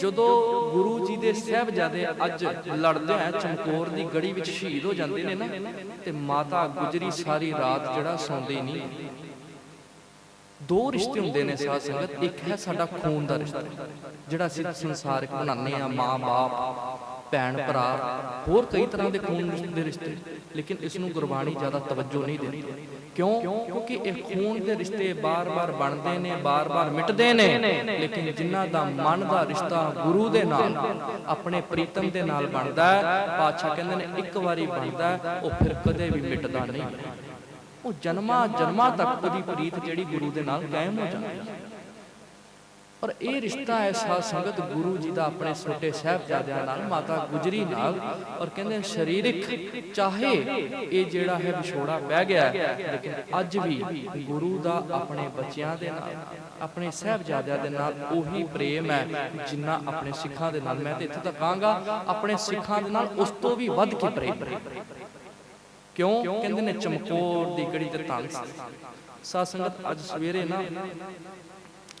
ਜਦੋਂ ਗੁਰੂ ਜੀ ਦੇ ਸਹਿਬਜ਼ਾਦੇ ਅੱਜ ਲੜਦੇ ਆ, ਚਮਕੌਰ ਦੀ ਗੜੀ ਵਿੱਚ ਸ਼ਹੀਦ ਹੋ ਜਾਂਦੇ ਨੇ ਨਾ, ਤੇ ਮਾਤਾ ਗੁਜਰੀ ਸਾਰੀ ਰਾਤ ਜਿਹੜਾ ਸੌਂਦੀ ਨਹੀਂ। ਦੋ ਰਿਸ਼ਤੇ ਹੁੰਦੇ ਨੇ ਸਾਧ ਸੰਗਤ, ਇੱਕ ਹੈ ਸਾਡਾ ਖੂਨ ਦਾ ਰਿਸ਼ਤਾ, ਜਿਹੜਾ ਅਸੀਂ ਸੰਸਾਰਿਕ ਬਣਾਉਂਦੇ ਆ ਮਾਂ-ਬਾਪ ਭੈਣ, ਭਰਾ, ਹੋਰ ਕਈ ਤਰ੍ਹਾਂ ਦੇ ਖੂਨ ਦੇ ਰਿਸ਼ਤੇ, ਲੇਕਿਨ ਇਸ ਨੂੰ ਗੁਰਬਾਣੀ ਜ਼ਿਆਦਾ ਤਵੱਜੋ ਨਹੀਂ ਦਿੰਦੀ। ਕਿਉਂ? ਕਿਉਂਕਿ ਇਹ ਖੂਨ ਦੇ ਰਿਸ਼ਤੇ ਬਾਰ-ਬਾਰ ਬਣਦੇ ਨੇ, ਬਾਰ-ਬਾਰ ਮਿਟਦੇ ਨੇ, ਲੇਕਿਨ ਜਿਨ੍ਹਾਂ ਦਾ ਮਨ ਦਾ ਰਿਸ਼ਤਾ ਗੁਰੂ ਦੇ ਨਾਲ, ਆਪਣੇ ਪ੍ਰੀਤਮ ਦੇ ਨਾਲ ਬਣਦਾ ਹੈ, ਪਾਤਸ਼ਾਹ ਕਹਿੰਦੇ ਨੇ ਇੱਕ ਵਾਰੀ ਬਣਦਾ ਉਹ ਫਿਰ ਕਦੇ ਵੀ ਮਿਟਦਾ ਨਹੀਂ। ਉਹ ਜਨਮਾਂ ਜਨਮਾਂ ਤੱਕ ਉਹਦੀ ਪ੍ਰੀਤ ਜਿਹੜੀ ਗੁਰੂ ਦੇ ਨਾਲ ਕਾਇਮ ਹੋ ਜਾਂਦੀ ਔਰ ਇਹ ਰਿਸ਼ਤਾ ਹੈ ਸਾਧ ਸੰਗਤ ਗੁਰੂ ਜੀ ਦਾ ਆਪਣੇ ਛੋਟੇ ਸਾਹਿਬਜ਼ਾਦਿਆਂ ਨਾਲ, ਮਾਤਾ ਗੁਜਰੀ ਨਾਲ ਔਰ ਕਹਿੰਦੇ ਸਰੀਰਿਕ ਚਾਹੇ ਇਹ ਜਿਹੜਾ ਹੈ ਵਿਛੋੜਾ ਪੈ ਗਿਆ ਲੇਕਿਨ ਅੱਜ ਵੀ ਗੁਰੂ ਦਾ ਆਪਣੇ ਬੱਚਿਆਂ ਦੇ ਨਾਲ, ਆਪਣੇ ਸਾਹਿਬਜ਼ਾਦਿਆਂ ਦੇ ਨਾਲ ਉਹੀ ਪ੍ਰੇਮ ਹੈ ਜਿੰਨਾ ਆਪਣੇ ਸਿੱਖਾਂ ਦੇ ਨਾਲ। ਮੈਂ ਤੇ ਇੱਥੇ ਤੱਕ ਕਹਾਂਗਾ, ਆਪਣੇ ਸਿੱਖਾਂ ਦੇ ਨਾਲ ਉਸ ਤੋਂ ਵੀ ਵੱਧ ਕੇ ਪ੍ਰੇਮ ਕਿਉਂ? ਕਹਿੰਦੇ ਨੇ ਚਮਕੌਰ ਦੀ ਗੜੀ ਤੇ ਧੰਨ ਸਾਧ ਸੰਗਤ ਅੱਜ ਸਵੇਰੇ ਨਾ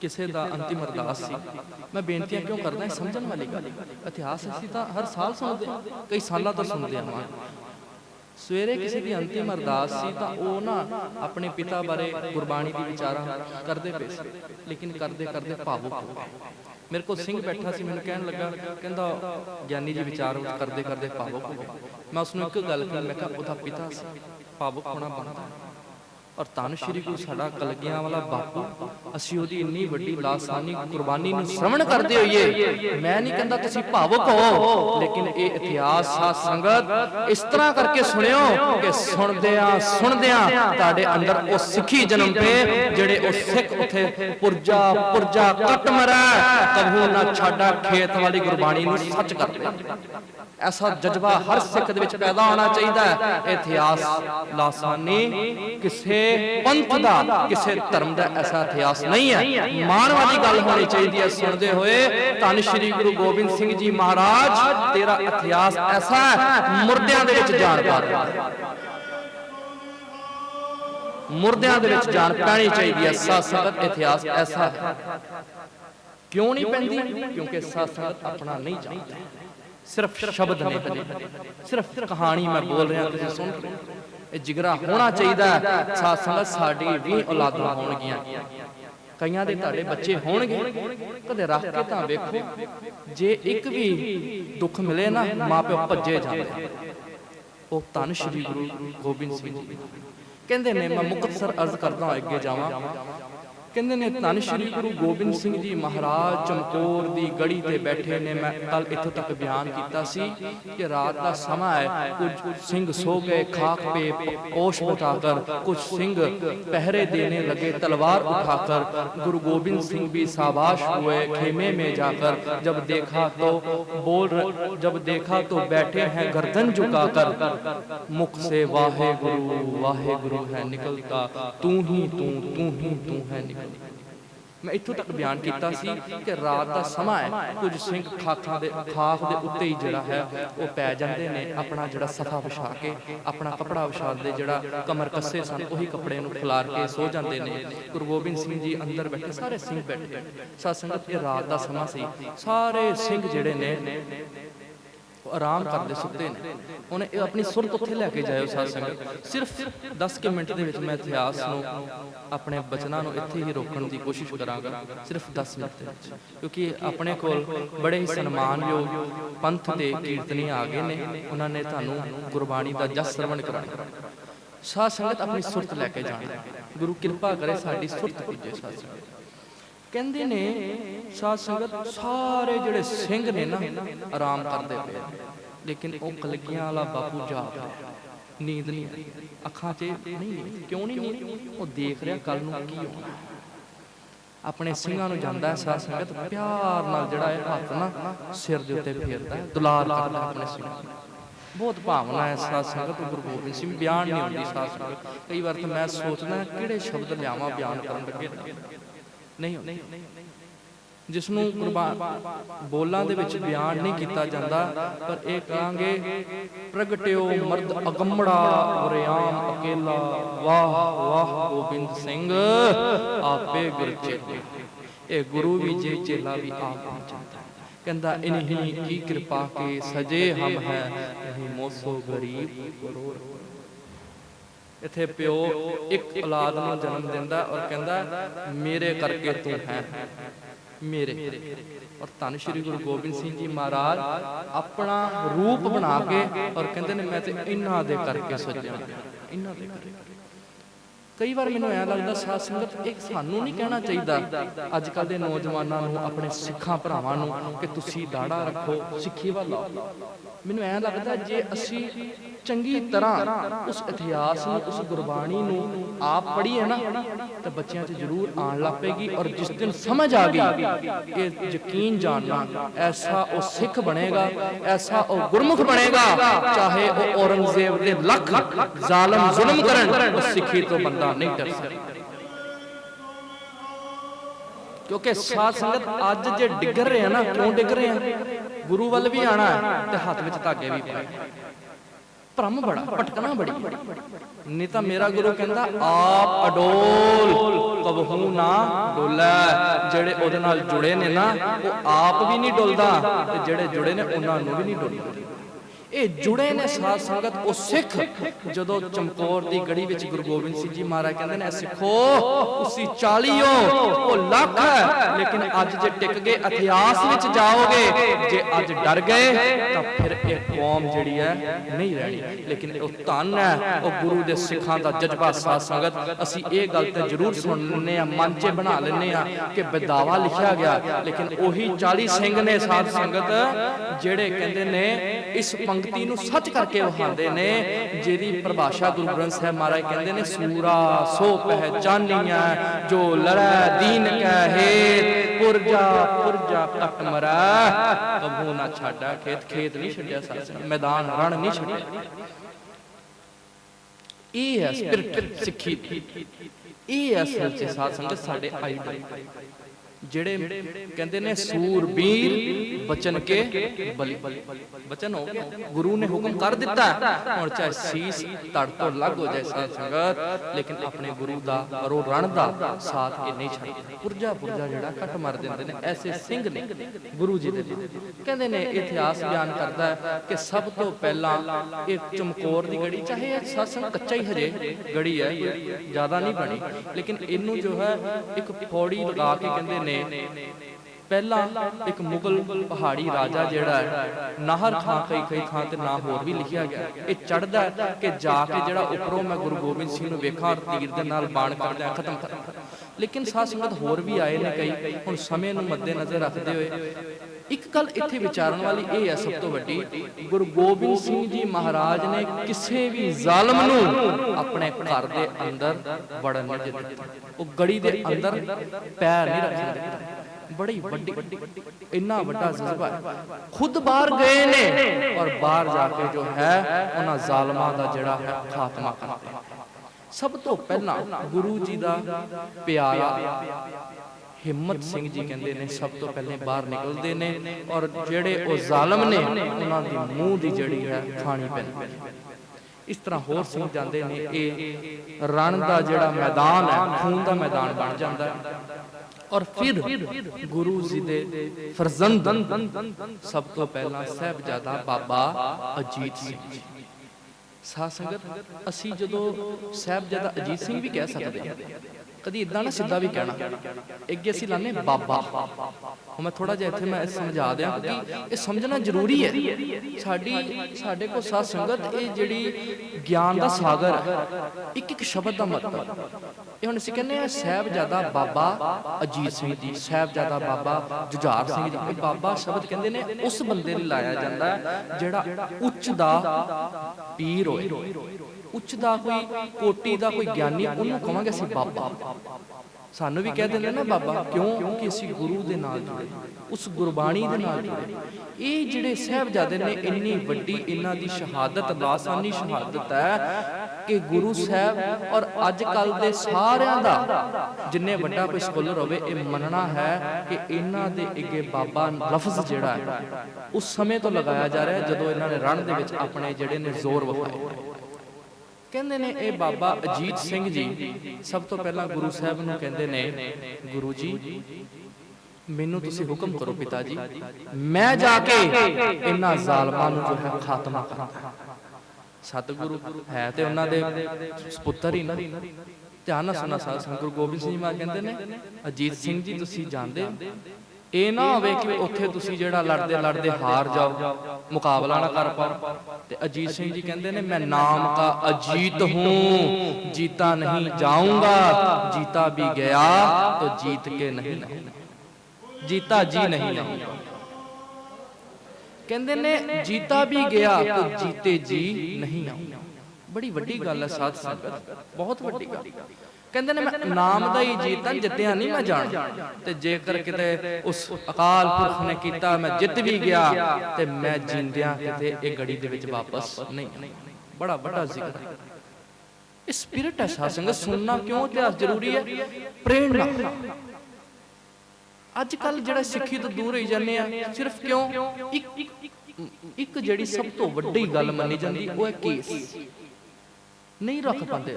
ਕਿਸੇ ਦਾ ਅੰਤਿਮ ਅਰਦਾਸ ਸੀ। ਮੈਂ ਬੇਨਤੀਆਂ ਕਿਉਂ ਕਰਦਾ ਸਮਝਣ ਵਾਲੀ ਗੱਲ ਇਤਿਹਾਸ ਅਸੀਂ ਤਾਂ ਹਰ ਸਾਲ ਸੁਣਦੇ ਕਈ ਸਾਲਾਂ ਤੋਂ ਸੁਣਦੇ ਹਾਂ। ਸਵੇਰੇ ਕਿਸੇ ਦੀ ਅੰਤਿਮ ਅਰਦਾਸ ਸੀ ਤਾਂ ਉਹ ਨਾ ਆਪਣੇ ਪਿਤਾ ਬਾਰੇ ਗੁਰਬਾਣੀ ਦੀ ਵਿਚਾਰਾਂ ਕਰਦੇ ਪਏ ਸੀ, ਲੇਕਿਨ ਕਰਦੇ ਕਰਦੇ ਭਾਵੁਕ ਹੋ ਗਏ। ਮੇਰੇ ਕੋਲ ਸਿੰਘ ਬੈਠਾ ਸੀ, ਮੈਨੂੰ ਕਹਿਣ ਲੱਗਾ, ਕਹਿੰਦਾ, ਗਿਆਨੀ ਜੀ ਵਿਚਾਰ ਕਰਦੇ ਕਰਦੇ ਭਾਵੁਕ ਹੋ ਗਏ। ਮੈਂ ਉਸ ਨੂੰ ਇੱਕ ਗੱਲ ਕਹੀ, ਮੈਂ ਕਿਹਾ, ਉਹਦਾ ਪਿਤਾ ਸੀ, ਭਾਵੁਕ ਹੋਣਾ ਬਣਦਾ ਔਰ ਤਨ ਸ਼੍ਰੀ ਗੁਰੂ ਸਾਡਾ ਕਲਗੀਆਂ ਵਾਲਾ ਬਾਪੂ, ਅਸੀਂ ਉਹਦੀ ਇੰਨੀ ਵੱਡੀ ਲਾਸਾਨੀ, ਕੁਰਬਾਨੀ ਨੂੰ ਸ਼ਰਵਣ ਕਰਦੇ ਹੋਈਏ। ਮੈਂ ਨਹੀਂ ਕਹਿੰਦਾ ਤੁਸੀਂ ਭਾਵੁਕ ਹੋ, ਲੇਕਿਨ ਇਹ ਇਤਿਹਾਸ ਸਾਧ ਸੰਗਤ, ਇਸ ਤਰ੍ਹਾਂ ਕਰਕੇ ਸੁਣਿਓ ਕਿ ਸੁਣਦਿਆਂ ਸੁਣਦਿਆਂ ਤੁਹਾਡੇ ਅੰਦਰ ਉਹ ਸਿੱਖੀ ਜਨਮ ਪੇ ਜਿਹੜੇ ਉਹ ਸਿੱਖ ਉਥੇ ਪੁਰਜਾ ਪੁਰਜਾ ਕੱਟ ਮਰੈ ਕਬਹੂ ਨਾ ਛਾਡਾ ਖੇਤ ਵਾਲੀ ਗੁਰਬਾਣੀ ਨੂੰ ਸੱਚ ਕਰਦੇ ਐਸਾ ਜਜ਼ਬਾ ਹਰ ਸਿੱਖ ਦੇ ਵਿੱਚ ਪੈਦਾ ਹੋਣਾ ਚਾਹੀਦਾ ਹੈ। ਇਤਿਹਾਸ, ਲਾਸਾਨੀ, ਕਿਸੇ ਪੰਥ ਦਾ ਕਿਸੇ ਧਰਮ ਦਾ ਐਸਾ ਇਤਿਹਾਸ ਨਹੀਂ ਹੈ। ਮਾਣ ਵਾਲੀ ਗੱਲ ਹੋਣੀ ਚਾਹੀਦੀ ਹੈ, ਸੁਣਦੇ ਹੋਏ ਧੰਨ ਸ਼੍ਰੀ ਗੁਰੂ ਗੋਬਿੰਦ ਸਿੰਘ ਜੀ ਮਹਾਰਾਜ, ਤੇਰਾ ਇਤਿਹਾਸ ਐਸਾ ਹੈ, ਮੁਰਦਿਆਂ ਦੇ ਵਿੱਚ ਜਾਣ ਪਾ ਮੁਰਦਿਆਂ ਦੇ ਵਿੱਚ ਜਾਨ ਪੈਣੀ ਚਾਹੀਦੀ ਹੈ ਸਾਧ ਸੰਗਤ ਇਤਿਹਾਸ ਐਸਾ ਹੈ। ਕਿਉਂ ਨਹੀਂ ਪੈਂਦੀ? ਕਿਉਂਕਿ ਸਾਧ ਸੰਗਤ ਆਪਣਾ ਨਹੀਂ ਜਾਣਦੀ। ਸਿਰਫ ਸ਼ਬਦ ਨੇ ਸਿਰਫ ਕਹਾਣੀ ਮੈਂ ਬੋਲ ਰਿਹਾ, ਤੁਸੀਂ ਸੁਣ ਰਹੇ ਹੋ। ਇਹ ਜਿਗਰਾ ਹੋਣਾ ਚਾਹੀਦਾ ਸਾਧ ਸੰਗਤ ਸਾਡੀ ਵੀ ਔਲਾਦਾਂ ਹੋਣਗੀਆਂ। ਕਈਆਂ ਦੇ ਤੁਹਾਡੇ ਬੱਚੇ ਹੋਣਗੇ, ਕਦੇ ਰੱਖ ਕੇ ਤਾਂ ਵੇਖੋ। ਜੇ ਇੱਕ ਵੀ ਦੁੱਖ ਮਿਲੇ ਨਾ, ਮਾਪਿਓ ਭੱਜੇ ਜਾਂਦੇ ਉਹ ਧੰਨ ਸ਼੍ਰੀ ਗੁਰੂ ਗੋਬਿੰਦ ਸਿੰਘ ਜੀ। ਕਹਿੰਦੇ ਨੇ, ਮੈਂ ਮੁਕਤਸਰ ਅਰਜ਼ ਕਰਦਾ ਹਾਂ, ਅੱਗੇ ਜਾਵਾਂ। ਕਹਿੰਦੇ ਨੇ ਧੰਨ ਸ਼੍ਰੀ ਗੁਰੂ ਗੋਬਿੰਦ ਸਿੰਘ ਜੀ ਮਹਾਰਾਜ ਚਮਕੌਰ ਦੀ ਗੜੀ ਤੇ ਬੈਠੇ ਨੇ ਮੈਂ ਕੱਲ ਇੱਥੋਂ ਤੱਕ ਬਿਆਨ ਕੀਤਾ ਸੀ ਕਿ ਰਾਤ ਦਾ ਸਮਾਂ ਹੈ ਕੁਝ ਸਿੰਘ ਸੋ ਗਏ ਖਾਕ ਪੇ ਕੋਸ਼ ਬਤਾ ਕਰ ਕੁਝ ਸਿੰਘ ਪਹਿਰੇ ਦੇਣੇ ਲਗੇ ਤਲਵਾਰ اٹھا کر۔ گرو گوبند سنگھ بھی ساباش ہوئے خیمے میں جا کر۔ جب دیکھا تو بول جب دیکھا تو بیٹھے ہیں گردن جھکا کر۔ مکھ سے واہے گرو واہے گرو ہے نکلتا۔ تو ہی تو ہی تو ہے نکلتا۔ ਮੈਂ ਇੱਥੋਂ ਤੱਕ ਬਿਆਨ ਕੀਤਾ ਸੀ ਕਿ ਰਾਤ ਦਾ ਸਮਾਂ ਹੈ, ਕੁਝ ਸਿੰਘ ਖਾਖਾਂ ਦੇ ਖਾਖ ਦੇ ਉੱਤੇ ਹੀ ਜਿਹੜਾ ਹੈ, ਉਹ ਪੈ ਜਾਂਦੇ ਨੇ ਆਪਣਾ ਜਿਹੜਾ ਸਫਾ ਵਿਛਾ ਕੇ, ਆਪਣਾ ਕਪੜਾ ਵਿਛਾਉਂਦੇ ਜਿਹੜਾ ਕਮਰ ਕੱਸੇ ਸਨ, ਉਹੀ ਕੱਪੜੇ ਨੂੰ ਖਿਲਾਰ ਕੇ ਸੋ ਜਾਂਦੇ ਨੇ। ਗੁਰੂ ਗੋਬਿੰਦ ਸਿੰਘ ਜੀ ਅੰਦਰ ਬੈਠੇ, ਸਾਰੇ ਸਿੰਘ ਬੈਠੇ। ਸਾਧ ਸੰਗਤ, ਇਹ ਰਾਤ ਦਾ ਸਮਾਂ ਸੀ। ਸਾਰੇ ਸਿੰਘ ਜਿਹੜੇ ਨੇ ਆਰਾਮ ਕਰਦੇ ਸੁੱਤੇ ਨੇ। ਉਹਨੇ ਆਪਣੀ ਸੁਰਤ ਉੱਥੇ ਲੈ ਕੇ ਜਾਇਓ ਸਾਧ ਸੰਗਤ। ਸਿਰਫ 10 ਕਿ ਮਿੰਟ ਦੇ ਵਿੱਚ ਮੈਂ ਇਤਿਹਾਸ ਨੂੰ, ਆਪਣੇ ਬਚਨਾਂ ਨੂੰ ਇੱਥੇ ਹੀ ਰੋਕਣ ਦੀ ਕੋਸ਼ਿਸ਼ ਕਰਾਂਗਾ, ਸਿਰਫ 10 ਮਿੰਟ ਦੇ ਵਿੱਚ। ਕਿਉਂਕਿ ਆਪਣੇ ਕੋਲ ਬੜੇ ਹੀ ਸਨਮਾਨਯੋਗ ਪੰਥ ਦੇ ਕੀਰਤਨੀ ਆ ਗਏ ਨੇ, ਉਹਨਾਂ ਨੇ ਤੁਹਾਨੂੰ ਗੁਰਬਾਣੀ ਦਾ ਜਸ ਸਰਵਣ ਕਰਾਉਣਾ। ਸਾਧ ਸੰਗਤ ਆਪਣੀ ਸੁਰਤ ਲੈ ਕੇ ਜਾਣਾ। ਗੁਰੂ ਕਿਰਪਾ ਕਰੇ ਸਾਡੀ ਸੁਰਤ ਪੁੱਜੇ, ਸਾਧ ਸੰਗਤ। ਕਹਿੰਦੇ ਨੇ, ਸਾਧ ਸੰਗਤ ਸਾਰੇ ਜਿਹੜੇ ਸਿੰਘ ਨੇ ਨਾ, ਆਰਾਮ ਕਰਦੇ ਪਏ ਲੇਕਿਨ ਉਹ ਕਲਗੀਆਂ ਵਾਲਾ ਬਾਪੂ ਜਾਗ ਨੀਂਦ ਨਹੀਂ ਅੱਖਾਂ 'ਚ ਨਹੀਂ ਕਿਉਂ ਨਹੀਂ ਉਹ ਦੇਖ ਰਿਹਾ ਕੱਲ ਨੂੰ ਕੀ ਹੋਣਾ। ਆਪਣੇ ਸਿੰਘਾਂ ਨੂੰ ਜਾਂਦਾ ਸਾਧ ਸੰਗਤ, ਪਿਆਰ ਨਾਲ ਜਿਹੜਾ ਹੈ ਹੱਥ ਨਾ ਸਿਰ ਦੇ ਉੱਤੇ ਫੇਰਦਾ ਹੈ, ਦੁਲਾਰ ਕਰਦਾ ਆਪਣੇ ਸਿੰਘਾਂ ਬਹੁਤ ਭਾਵਨਾ ਹੈ ਸਾਧ ਸੰਗਤ ਗੁਰੂ ਗੋਬਿੰਦ ਸਿੰਘ, ਬਿਆਨ ਨਹੀਂ ਹੁੰਦੀ ਸਾਧ ਸੰਗਤ। ਕਈ ਵਾਰ ਤਾਂ ਮੈਂ ਸੋਚਦਾ ਕਿਹੜੇ ਸ਼ਬਦ ਲਿਆਵਾਂ ਬਿਆਨ ਕਰਨ ਲੱਗੇ ਨਹੀਂ ਹੁੰਦੀ। ਜਿਸ ਨੂੰ ਕੁਰਬਾਨ ਬੋਲਾਂ ਦੇ ਵਿੱਚ ਬਿਆਨ ਨਹੀਂ ਕੀਤਾ ਜਾਂਦਾ, ਪਰ ਇਹ ਕਹਾਂਗੇ, ਪ੍ਰਗਟਿਓ ਮਰਦ ਅਗੰਮੜਾ ਵਰਿਆਮ ਅਕੇਲਾ, ਵਾਹ ਵਾਹ ਗੋਬਿੰਦ ਸਿੰਘ, ਆਪੇ ਗੁਰ ਚੇਲੇ ਇਹ ਗੁਰੂ ਵੀ ਜੇ ਚੇਲਾ ਵੀ ਆਪ ਨਹੀਂ ਕਹਿੰਦਾ, ਇਨਹੀ ਕੀ ਕਿਰਪਾ ਕੇ ਸਜੇ ਹਮ ਹੈ ਨਹੀਂ ਮੋਸੋ ਗਰੀਬ। ਕਰੋ ਇੱਥੇ ਪਿਓ ਇੱਕ ਔਲਾਦ ਨੂੰ ਜਨਮ ਦਿੰਦਾ ਔਰ ਕਹਿੰਦਾ, ਮੇਰੇ ਕਰਕੇ ਤੂੰ ਹੈ। ਮੇਰੇ ਔਰ ਧੰਨ ਸ਼੍ਰੀ ਗੁਰੂ ਗੋਬਿੰਦ ਸਿੰਘ ਜੀ ਮਹਾਰਾਜ ਆਪਣਾ ਰੂਪ ਬਣਾ ਕੇ ਔਰ ਕਹਿੰਦੇ ਨੇ, ਮੈਂ ਤੇ ਇਹਨਾਂ ਦੇ ਕਰਕੇ ਸਜਿਆ। ਇਹਨਾਂ ਦੇ ਕਰਕੇ। ਕਈ ਵਾਰ ਮੈਨੂੰ ਐਂ ਲੱਗਦਾ, ਸਾਧ ਸੰਗਤ ਇਹ ਸਾਨੂੰ ਨਹੀਂ ਕਹਿਣਾ ਚਾਹੀਦਾ ਅੱਜ ਕੱਲ ਦੇ ਨੌਜਵਾਨਾਂ ਨੂੰ, ਆਪਣੇ ਸਿੱਖਾਂ ਭਰਾਵਾਂ ਨੂੰ ਕਿ ਤੁਸੀਂ ਦਾੜਾ ਰੱਖੋ, ਸਿੱਖੀ ਵੱਲ ਆਓ। ਮੈਨੂੰ ਐਂ ਲੱਗਦਾ ਜੇ ਅਸੀਂ ਚੰਗੀ ਤਰ੍ਹਾਂ ਉਸ ਇਤਿਹਾਸ ਨੂੰ, ਉਸ ਗੁਰਬਾਣੀ ਨੂੰ ਆਪ ਪੜ੍ਹੀਏ ਨਾ, ਤਾਂ ਬੱਚਿਆਂ 'ਚ ਜ਼ਰੂਰ ਆਣ ਲੱਪੇਗੀ ਔਰ ਜਿਸ ਦਿਨ ਸਮਝ ਆ ਗਈ ਇਹ ਯਕੀਨ ਜਾਣਨਾ, ਐਸਾ ਉਹ ਸਿੱਖ ਬਣੇਗਾ, ਐਸਾ ਉਹ ਗੁਰਮੁਖ ਬਣੇਗਾ, ਚਾਹੇ ਉਹ ਔਰੰਗਜ਼ੇਬ ਦੇ ਲੱਖ ਜ਼ਾਲਮ ਜ਼ੁਲਮ ਕਰਨ ਉਹ ਸਿੱਖੀ ਤੋਂ ਬੰਦਾ ਨਹੀਂ ਡਰ ਸਕਦਾ। ਕਿਉਂਕਿ ਸਾਧ ਸੰਗਤ ਅੱਜ ਜੇ ਡਿੱਗ ਰਹੇ ਆ ਨਾ, ਕਿਉਂ ਡਿੱਗ ਰਹੇ ਆ? ਗੁਰੂ ਵੱਲ ਵੀ ਆਣਾ ਤੇ ਹੱਥ ਵਿੱਚ ਧਾਗੇ ਵੀ ਪਾਏ। ਭ੍ਰਮ ਬੜਾ, ਭਟਕਣਾ ਬੜੀ। ਨਹੀਂ ਤਾਂ ਮੇਰਾ ਗੁਰੂ ਕਹਿੰਦਾ, ਆਪ ਅਡੋਲ, ਕਬਹੂ ਨਾ ਡੋਲੇ। ਜਿਹੜੇ ਉਹਦੇ ਨਾਲ ਜੁੜੇ ਨੇ ਨਾ, ਉਹ ਆਪ ਵੀ ਨਹੀਂ ਡੋਲਦਾ ਤੇ ਜਿਹੜੇ ਜੁੜੇ ਨੇ, ਉਹਨਾਂ ਨੂੰ ਵੀ ਨਹੀਂ ਡੋਲਦਾ। ਇਹ ਜੁੜੇ ਨੇ ਸਾਧ ਸੰਗਤ, ਉਹ ਸਿੱਖ। ਜਦੋਂ ਚਮਕੌਰ ਦੀ ਗੜੀ ਵਿੱਚ ਗੁਰੂ ਗੋਬਿੰਦ ਸਿੰਘ ਜੀ ਮਹਾਰਾਜ ਕਹਿੰਦੇ ਨੇ, ਸਿੱਖੋ, ਤੁਸੀਂ 40 ਹੋ, ਉਹ ਲੱਖ ਹੈ। ਲੇਕਿਨ ਅੱਜ ਜੇ ਟਿਕ ਗਏ, ਇਤਿਹਾਸ ਵਿੱਚ ਜਾਓਗੇ, ਜੇ ਅੱਜ ਡਰ ਗਏ, ਤਾਂ ਫਿਰ ਇਹ ਕੌਮ ਜਿਹੜੀ ਹੈ ਨਹੀਂ ਰਹਿਣੀ। ਲੇਕਿਨ ਉਹ ਧੰਨ ਹੈ, ਉਹ ਗੁਰੂ ਦੇ ਸਿੱਖਾਂ ਦਾ ਜਜ਼ਬਾ, ਸਾਧ ਸੰਗਤ। ਅਸੀਂ ਇਹ ਗੱਲ ਤੇ ਜ਼ਰੂਰ ਸੁਣ ਲੈਂਦੇ ਆ, ਮਨ 'ਚ ਬਣਾ ਲੈਂਦੇ ਆ ਕਿ ਬਦਾਵਾ ਲਿਖਿਆ ਗਿਆ। ਲੇਕਿਨ ਉਹੀ 40 ਸਿੰਘ ਨੇ ਸਾਧ ਸੰਗਤ, ਜਿਹੜੇ ਕਹਿੰਦੇ ਨੇ, ਇਸ ਪੰਕਤੀ ਨੂੰ ਸੱਚ ਕਰਕੇ ਵਹਾਉਂਦੇ ਨੇ, ਜਿਹਦੀ ਪਰਿਭਾਸ਼ਾ ਗੁਰੂ ਗ੍ਰੰਥ ਸਾਹਿਬ ਮਹਾਰਾਜ ਕਹਿੰਦੇ ਨੇ, ਸੂਰਾ ਸੋ ਪਹਿਚਾਨੀਆਂ ਜੋ ਲੜੈ ਦੀਨ ਕੈ ਪੁਰਜਾ ਪੁਰਜਾ ਕਟ ਮਰੈ। ਕਬੂ ਨਾ ਛਾਡਾ, ਖੇਤ ਖੇਤ ਨਹੀਂ ਛੱਡਿਆ ਸਾਧ ਮੈਦਾਨ ਰਣ ਨਹੀਂ ਛੱਡਿਆ। ਇਹ ਹੈ ਸਪਿਰਿਟ ਸਿੱਖੀ ਇਹ ਅਸਲ ਚ ਸਾਧ ਸੰਗਤ ਸਾਡੇ ਆਈਡਲ ਜਿਹੜੇ ਕਹਿੰਦੇ ਨੇ ਸੂਰਬੀਰ ਬਚਨ ਕੇ ਬਲੀ। ਬਚਨ ਹੋ ਗਿਆ। ਗੁਰੂ ਨੇ ਹੁਕਮ ਕਰ ਦਿੱਤਾ। ਹੁਣ ਚਾਹੇ ਸੀਸ ਧੜ ਤੋਂ ਲੱਗ ਹੋ ਜਾਏ ਸਾਧ ਸੰਗਤ ਲੇਕਿਨ ਆਪਣੇ ਗੁਰੂ ਦਾ ਰੋ ਰਣ ਦਾ ਸਾਥ ਇਹ ਨਹੀਂ ਛੱਡਦੇ। ਪੁਰਜਾ ਪੁਰਜਾ ਜਿਹੜਾ ਕੱਟ ਮਾਰ ਦਿੰਦੇ ਨੇ ਐਸੇ ਸਿੰਘ ਨੇ ਗੁਰੂ ਜੀ ਦੇ ਕਹਿੰਦੇ ਨੇ ਇਤਿਹਾਸ ਬਿਆਨ ਕਰਦਾ ਹੈ ਕਿ ਸਭ ਤੋਂ ਪਹਿਲਾਂ ਇਹ ਚਮਕੌਰ ਦੀ ਗੜੀ ਚਾਹੇ ਇਹ ਸਾਸਨ ਕੱਚਾ ਹੀ ਹਜੇ ਗੜੀ ਹੈ ਜ਼ਿਆਦਾ ਨਹੀਂ ਬਣੀ। ਲੇਕਿਨ ਇਹਨੂੰ ਜੋ ਹੈ ਇੱਕ ਪੌੜੀ ਲਗਾ ਕੇ ਕਹਿੰਦੇ ਨੇ ਪਹਿਲਾਂ ਇੱਕ ਮੁਗਲ ਪਹਾੜੀ ਰਾਜਾ ਜਿਹੜਾ ਹੈ, ਨਾਹਰ ਖਾਂ ਕਈ ਕਈ ਥਾਂ ਤੇ ਨਾਂ ਹੋਰ ਵੀ ਲਿਖਿਆ ਗਿਆ। ਇਹ ਚੜਦਾ ਕਿ ਜਾ ਕੇ ਜਿਹੜਾ ਉੱਪਰੋਂ ਮੈਂ ਗੁਰੂ ਗੋਬਿੰਦ ਸਿੰਘ ਨੂੰ ਵੇਖਾਂ ਤੀਰ ਦੇ ਨਾਲ ਬਾਣ ਕਰਦਿਆਂ ਖਤਮ ਕਰਾਂ ਲੇਕਿਨ ਸਾਧ ਸੰਗਤ ਹੋਰ ਵੀ ਆਏ ਨੇ ਕਈ। ਹੁਣ ਸਮੇਂ ਨੂੰ ਮੱਦੇ ਨਜ਼ਰ ਰੱਖਦੇ ਹੋਏ ਇੱਕ ਗੱਲ ਇੱਥੇ ਵਿਚਾਰਨ ਵਾਲੀ ਇਹ ਹੈ ਸਭ ਤੋਂ ਵੱਡੀ, ਗੁਰੂ ਗੋਬਿੰਦ ਸਿੰਘ ਜੀ ਮਹਾਰਾਜ ਨੇ ਕਿਸੇ ਵੀ ਜ਼ਾਲਮ ਨੂੰ ਆਪਣੇ ਘਰ ਦੇ ਅੰਦਰ ਵੜਨ ਨਹੀਂ ਦਿੱਤਾ। ਉਹ ਗੜੀ ਦੇ ਅੰਦਰ ਪੈਰ ਨਹੀਂ ਰੱਖਣ ਦਿੱਤਾ। ਬੜੀ ਵੱਡੀ, ਇੰਨਾ ਵੱਡਾ ਜਜ਼ਬਾ ਹੈ। ਖੁਦ ਬਾਹਰ ਗਏ ਨੇ ਔਰ ਬਾਹਰ ਜਾ ਕੇ ਜੋ ਹੈ, ਉਹਨਾਂ ਜ਼ਾਲਮਾਂ ਦਾ ਜਿਹੜਾ ਹੈ, ਖਾਤਮਾ ਕਰਦੇ ਸਭ ਤੋਂ ਪਹਿਲਾਂ ਗੁਰੂ ਜੀ ਦਾ ਪਿਆਰਾ ਹਿੰਮਤ ਸਿੰਘ ਜੀ ਕਹਿੰਦੇ ਨੇ ਸਭ ਤੋਂ ਪਹਿਲੇ ਬਾਹਰ ਨਿਕਲਦੇ ਨੇ ਔਰ ਜਿਹੜੇ ਉਹ ਜ਼ਾਲਮ ਨੇ ਉਹਨਾਂ ਦੀ ਮੂੰਹ ਦੀ ਜਿਹੜੀ ਹੈ ਖਾਣੀ ਪੈਂਦੀ ਇਸ ਤਰ੍ਹਾਂ ਹੋਰ ਸਿੰਘ ਜਾਂਦੇ ਨੇ ਇਹ ਰਣ ਦਾ ਜਿਹੜਾ ਮੈਦਾਨ ਹੈ ਖੂਨ ਦਾ ਮੈਦਾਨ ਬਣ ਜਾਂਦਾ ਹੈ। ਔਰ ਫਿਰ ਗੁਰੂ ਜੀ ਦੇ ਫਰਜ਼ੰਦ। ਸਭ ਤੋਂ ਪਹਿਲਾਂ ਸਹਿਬਜ਼ਾਦਾ ਬਾਬਾ ਅਜੀਤ ਸਿੰਘ ਜੀ। ਸਾਧ ਸੰਗਤ ਅਸੀਂ ਜਦੋਂ ਸਹਿਬਜ਼ਾਦਾ ਅਜੀਤ ਸਿੰਘ ਵੀ ਕਹਿ ਸਕਦੇ ਹਾਂ ਕਦੀ ਇਦਾਂ ਨਾ ਸਿੱਧਾ ਵੀ ਕਹਿਣਾ। ਅੱਗੇ ਅਸੀਂ ਲਾਣੇ ਬਾਬਾ। ਹੁਣ ਮੈਂ ਥੋੜਾ ਜਿਹਾ ਇੱਥੇ ਮੈਂ ਸਮਝਾ ਦਿਆਂ ਕਿ ਇਹ ਸਮਝਣਾ ਜ਼ਰੂਰੀ ਹੈ। ਸਾਡੀ, ਸਾਡੇ ਕੋਲ ਸਾਧ ਸੰਗਤ, ਇਹ ਜਿਹੜੀ ਗਿਆਨ ਦਾ ਸਾਗਰ ਹੈ, ਇੱਕ ਇੱਕ ਸ਼ਬਦ ਦਾ ਮਤਲਬ ਇਹ ਹੁਣ ਅਸੀਂ ਕਹਿੰਦੇ ਆ ਸਹਿਬਜ਼ਾਦਾ ਬਾਬਾ ਅਜੀਤ ਸਿੰਘ ਜੀ, ਸਹਿਬਜ਼ਾਦਾ ਬਾਬਾ ਜੁਝਾਰ ਸਿੰਘ ਜੀ। ਇਹ ਬਾਬਾ ਸ਼ਬਦ ਕਹਿੰਦੇ ਨੇ, ਉਸ ਬੰਦੇ ਲਈ ਲਾਇਆ ਜਾਂਦਾ ਜਿਹੜਾ ਉੱਚ ਦਾ ਪੀਰ ਹੋਏ। ਉੱਚ ਦਾ ਕੋਈ ਕੋਟੀ ਦਾ ਕੋਈ ਗਿਆਨੀ, ਉਹਨੂੰ ਕਹਾਂਗੇ ਅਸੀਂ ਬਾਬਾ। ਸਾਨੂੰ ਵੀ ਕਹਿ ਦਿੰਦੇ ਨਾ ਬਾਬਾ, ਕਿਉਂ? ਕਿਉਂਕਿ ਅਸੀਂ ਗੁਰੂ ਦੇ ਨਾਲ ਜੁੜੇ, ਉਸ ਗੁਰਬਾਣੀ ਦੇ ਨਾਲ ਜੁੜੇ। ਇਹ ਜਿਹੜੇ ਸਹਿਬਜ਼ਾਦੇ ਨੇ, ਇੰਨੀ ਵੱਡੀ ਇਹਨਾਂ ਦੀ ਸ਼ਹਾਦਤ, ਲਾਸਾਨੀ ਸ਼ਹਾਦਤ ਹੈ ਕਿ ਗੁਰੂ ਸਾਹਿਬ ਔਰ ਅੱਜ ਕੱਲ ਦੇ ਸਾਰਿਆਂ ਦਾ ਜਿੰਨੇ ਵੱਡਾ ਕੋਈ ਸਕੋਲਰ ਹੋਵੇ ਇਹ ਮੰਨਣਾ ਹੈ ਕਿ ਇਹਨਾਂ ਦੇ ਅੱਗੇ ਬਾਬਾ ਲਫ਼ਜ਼ ਜਿਹੜਾ ਹੈ, ਉਸ ਸਮੇਂ ਤੋਂ ਲਗਾਇਆ ਜਾ ਰਿਹਾ ਜਦੋਂ ਇਹਨਾਂ ਨੇ ਰਣ ਦੇ ਵਿੱਚ ਆਪਣੇ ਜਿਹੜੇ ਨੇ ਜ਼ੋਰ ਵਿਖਾਏ। ਕਹਿੰਦੇ ਨੇ, ਇਹ ਬਾਬਾ ਅਜੀਤ ਸਿੰਘ ਜੀ, ਸਭ ਤੋਂ ਪਹਿਲਾਂ ਗੁਰੂ ਸਾਹਿਬ ਨੂੰ ਕਹਿੰਦੇ ਨੇ, ਗੁਰੂ ਜੀ, ਮੈਨੂੰ ਤੁਸੀਂ ਹੁਕਮ ਕਰੋ ਪਿਤਾ ਜੀ ਮੈਂ ਜਾ ਕੇ ਇਹਨਾਂ ਜ਼ਾਲਮਾਂ ਨੂੰ ਜੋ ਹੈ ਖਾਤਮਾ ਕਰਾਂ। ਸਤਿਗੁਰੂ ਹੈ ਤੇ ਉਹਨਾਂ ਦੇ ਸੁਪੁੱਤਰ ਹੀ ਨਾ। ਧਿਆਨ ਨਾਲ ਸੁਣਾ ਸਾਧ ਸੰਗਤ ਗੁਰੂ ਗੋਬਿੰਦ ਸਿੰਘ ਜੀ ਮਹਾਰਾਜ ਕਹਿੰਦੇ ਨੇ, ਅਜੀਤ ਸਿੰਘ ਜੀ, ਤੁਸੀਂ ਜਾਣਦੇ ਹੋ? ਇਹ ਨਾ ਹੋਵੇ ਕਿ ਉੱਥੇ ਤੁਸੀਂ ਜਿਹੜਾ ਲੜਦੇ ਲੜਦੇ ਹਾਰ ਜਾਓ, ਮੁਕਾਬਲਾ ਨਾ ਕਰ ਪਾਓ। ਤੇ ਅਜੀਤ ਸਿੰਘ ਜੀ ਕਹਿੰਦੇ ਨੇ, ਮੈਂ ਨਾਮ ਦਾ ਅਜੀਤ ਹੂੰ, ਜੀਤਾ ਨਹੀਂ ਜਾਊਂਗਾ, ਜੀਤਾ ਵੀ ਗਿਆ ਤੋ ਜੀਤ ਕੇ ਨਹੀਂ ਜੀਤਾ ਜੀ ਨਹੀਂ ਆਊਂਗਾ ਕਹਿੰਦੇ ਨੇ, ਜੀਤਾ ਵੀ ਗਿਆ ਤੋ ਜੀਤੇ ਜੀ ਨਹੀਂ ਆਉਂਦਾ ਬੜੀ ਵੱਡੀ ਗੱਲ ਹੈ ਸਾਧ ਸੰਗਤ ਬਹੁਤ ਵੱਡੀ ਗੱਲ। ਕਹਿੰਦੇ ਨੇ ਮੈਂ ਨਾਮ ਦਾ ਹੀ ਜੀਤਾਂ ਜਿੱਤਿਆ ਨਹੀਂ ਮੈਂ ਜਾਣ ਤੇ ਜੇਕਰ ਕਿਤੇ ਉਸ ਅਕਾਲ ਪੁਰਖ ਨੇ ਕੀਤਾ ਮੈਂ ਜਿੱਤ ਵੀ ਗਿਆ ਤੇ ਮੈਂ ਜਿੰਦਿਆਂ ਕਿਤੇ ਇਹ ਗੜੀ ਦੇ ਵਿੱਚ ਵਾਪਸ ਨਹੀਂ ਬੜਾ ਵੱਡਾ ਜ਼ਿਕਰ ਹੈ। ਇਹ ਸਪਿਰਿਟ ਹੈ ਸਾਧ ਸੰਗਤ ਸੁਣਨਾ ਕਿਉਂ ਇਤਿਹਾਸ ਜ਼ਰੂਰੀ ਹੈ? ਪ੍ਰੇਰਣਾ। ਅੱਜ ਕੱਲ ਜਿਹੜਾ ਸਿੱਖੀ ਤੋਂ ਦੂਰ ਹੋਈ ਜਾਂਦੇ ਆ ਸਿਰਫ ਕਿਉਂ? ਇੱਕ ਇੱਕ ਜਿਹੜੀ ਸਭ ਤੋਂ ਵੱਡੀ ਗੱਲ ਮੰਨੀ ਜਾਂਦੀ ਉਹ ਹੈ ਕੇਸ। ਨਹੀਂ ਰੱਖ ਪਾਉਂਦੇ।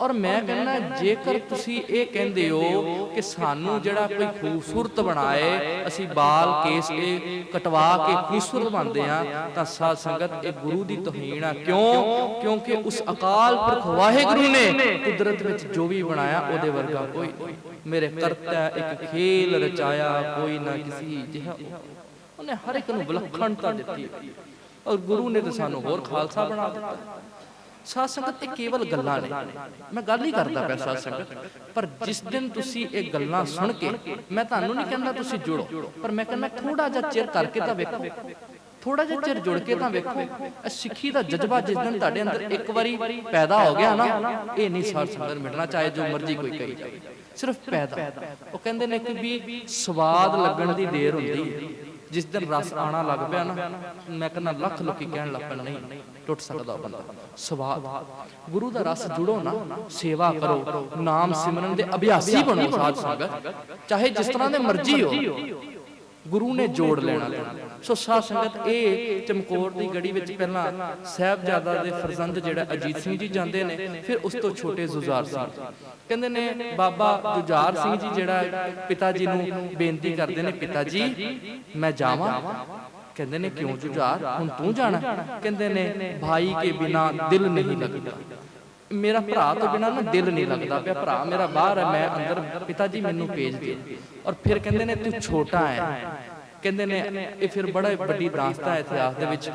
ਔਰ ਮੈਂ ਕਹਿੰਦਾ, ਜੇਕਰ ਤੁਸੀਂ ਇਹ ਕਹਿੰਦੇ ਹੋ ਕਿ ਸਾਨੂੰ ਜਿਹੜਾ ਕੋਈ ਖੂਬਸੂਰਤ ਬਣਾਏ, ਅਸੀਂ ਬਾਲ ਕੇਸ ਇਹ ਕਟਵਾ ਕੇ ਖੂਬਸੂਰਤ ਬਣਦੇ ਆ ਤਾਂ ਸਾਧ ਸੰਗਤ, ਇਹ ਗੁਰੂ ਦੀ ਤੋਹੀਨ ਆ। ਕਿਉਂ? ਕਿਉਂਕਿ ਉਸ ਅਕਾਲ ਪੁਰਖ ਵਾਹਿਗੁਰੂ ਨੇ ਕੁਦਰਤ ਵਿੱਚ ਜੋ ਵੀ ਬਣਾਇਆ, ਉਹਦੇ ਵਰਗਾ ਕੋਈ ਮੇਰੇ ਕਰਤਾ ਇੱਕ ਖੇਲ ਰਚਾਇਆ ਕੋਈ ਨਾ ਕਿਸੇ ਜਿਹਾ। ਉਹਨੇ ਹਰ ਇੱਕ ਨੂੰ ਵਿਲੱਖਣਤਾ ਦਿੱਤੀ। ਔਰ ਗੁਰੂ ਨੇ ਤਾਂ ਸਾਨੂੰ ਹੋਰ ਖਾਲਸਾ ਬਣਾ ਦਿੱਤਾ। ਸਾਧ ਸੰਗਤ ਇਹ ਕੇਵਲ ਗੱਲਾਂ ਨੇ। ਮੈਂ ਗੱਲ ਹੀ ਕਰਦਾ ਪਿਆ ਸਾਧ ਸੰਗਤ। ਪਰ ਜਿਸ ਦਿਨ ਤੁਸੀਂ ਇਹ ਗੱਲਾਂ ਸੁਣ ਕੇ ਮੈਂ ਤੁਹਾਨੂੰ ਨਹੀਂ ਕਹਿੰਦਾ ਤੁਸੀਂ ਜੁੜੋ, ਪਰ ਮੈਂ ਕਹਿੰਦਾ ਥੋੜਾ ਜਿਹਾ ਚਿਰ ਕਰਕੇ ਤਾਂ ਵੇਖੋ। ਥੋੜਾ ਜਿਹਾ ਚਿਰ ਜੁੜ ਕੇ ਤਾਂ ਵੇਖੋ। ਇਹ ਸਿੱਖੀ ਦਾ ਜਜ਼ਬਾ ਜਿਸ ਦਿਨ ਤੁਹਾਡੇ ਅੰਦਰ ਇੱਕ ਵਾਰੀ ਪੈਦਾ ਹੋ ਗਿਆ ਨਾ, ਇਹ ਨਹੀਂ ਸਾਧ ਸੰਗਤ ਮਿਟਣਾ ਚਾਹੇ ਜੋ ਮਰਜ਼ੀ ਕੋਈ ਕਹੀ ਜਾਵੇ। ਸਿਰਫ ਪੈਦਾ। ਉਹ ਕਹਿੰਦੇ ਨੇ ਕਿ ਵੀ ਸਵਾਦ ਲੱਗਣ ਦੀ ਦੇਰ ਹੁੰਦੀ ਹੈ। ਜਿਸ ਦਿਨ ਰਸ ਆਣਾ ਲੱਗ ਪਿਆ ਨਾ, ਮੈਂ ਕਹਿੰਦਾ ਲੱਖ ਲੋਕੀ ਕਹਿਣ ਲੱਗ ਪੈਣ, ਨਹੀਂ, ਟੁੱਟ ਸਕਦਾ ਬੰਦਾ। ਸਵਾਦ। ਗੁਰੂ ਦਾ ਰਸ ਜੁੜੋ ਨਾ, ਸੇਵਾ ਕਰੋ, ਨਾਮ ਸਿਮਰਨ ਦੇ ਅਭਿਆਸੀ ਬਣੋ, ਸਾਧ ਸੰਗਤ। ਚਾਹੇ ਜਿਸ ਤਰ੍ਹਾਂ ਦੇ ਮਰਜ਼ੀ ਹੋ ਗੁਰੂ ਨੇ ਜੋੜ ਲੈਣਾ। ਸੋ ਸਾਧ ਸੰਗਤ ਇਹ ਚਮਕੌਰ ਦੀ ਗੜੀ ਵਿੱਚ ਪਹਿਲਾਂ ਸਾਹਿਬਜ਼ਾਦਾ ਦੇ ਫਰਜ਼ੰਦ ਜਿਹੜਾ ਅਜੀਤ ਸਿੰਘ ਜੀ ਜਾਂਦੇ ਨੇ ਫਿਰ ਉਸ ਤੋਂ ਛੋਟੇ ਜ਼ੁਜ਼ਾਰ ਸਿੰਘ ਕਹਿੰਦੇ ਨੇ ਬਾਬਾ ਜੁਝਾਰ ਸਿੰਘ ਜੀ ਜਿਹੜਾ ਪਿਤਾ ਜੀ ਨੂੰ ਬੇਨਤੀ ਕਰਦੇ ਨੇ ਪਿਤਾ ਜੀ ਮੈਂ ਜਾਵਾਂ। ਕਹਿੰਦੇ ਨੇ ਕਿਉਂ ਜੁਝਾਰ? ਹੁਣ ਤੂੰ ਜਾਣਾ? ਕਹਿੰਦੇ ਨੇ ਭਾਈ ਕੇ ਬਿਨਾ ਦਿਲ ਨਹੀਂ ਲੱਗਦਾ। ਮੇਰਾ ਭਰਾ ਤੋਂ ਬਿਨਾ ਨਾ ਦਿਲ ਨਹੀਂ ਲੱਗਦਾ ਪਿਆ। ਭਰਾ, ਮੇਰਾ ਬਾਹਰ ਹੈ, ਮੈਂ ਅੰਦਰ। ਪਿਤਾ ਜੀ ਮੈਨੂੰ ਭੇਜ ਦਿਓ। ਔਰ ਫਿਰ ਕਹਿੰਦੇ ਨੇ, ਤੂੰ ਛੋਟਾ ਹੈ। ਕਹਿੰਦੇ ਨੇ, ਇਹ ਫਿਰ ਬੜਾ ਵੱਡੀ ਦਾਸਤਾ ਹੈ ਇਤਿਹਾਸ ਦੇ ਵਿੱਚ।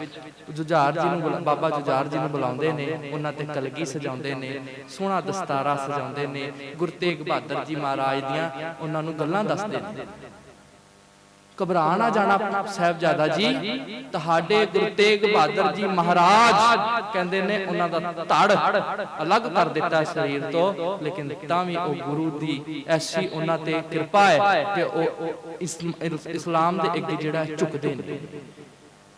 ਜੁਝਾਰ ਜੀ ਨੂੰ ਬਾਬਾ ਜੁਝਾਰ ਜੀ ਨੂੰ ਬੁਲਾਉਂਦੇ ਨੇ। ਉਹਨਾਂ ਤੇ ਕਲਗੀ ਸਜਾਉਂਦੇ ਨੇ, ਸੋਹਣਾ ਦਸਤਾਰਾ ਸਜਾਉਂਦੇ ਨੇ। ਗੁਰੂ ਤੇਗ ਬਹਾਦਰ ਜੀ ਮਹਾਰਾਜ ਦੀਆਂ ਉਹਨਾਂ ਨੂੰ ਗੱਲਾਂ ਦੱਸਦੇ ਨੇ। ਘਬਰਾ ਨਾ ਜਾਣਾ ਸਾਹਿਬਜ਼ਾਦਾ ਜੀ। ਤੁਹਾਡੇ ਗੁਰੂ ਤੇਗ ਬਹਾਦਰ ਜੀ ਮਹਾਰਾਜ ਕਹਿੰਦੇ ਨੇ ਉਹਨਾਂ ਦਾ ਧੜ ਅਲੱਗ ਕਰ ਦਿੱਤਾ ਸਰੀਰ ਤੋਂ, ਲੇਕਿਨ ਤਾਂ ਵੀ ਉਹ ਗੁਰੂ ਦੀ ਐਸੀ ਉਹਨਾਂ ਤੇ ਕਿਰਪਾ ਹੈ ਕਿ ਉਹ ਇਸਲਾਮ ਦੇ ਅੱਗੇ ਜਿਹੜਾ ਝੁਕਦੇ ਨੇ।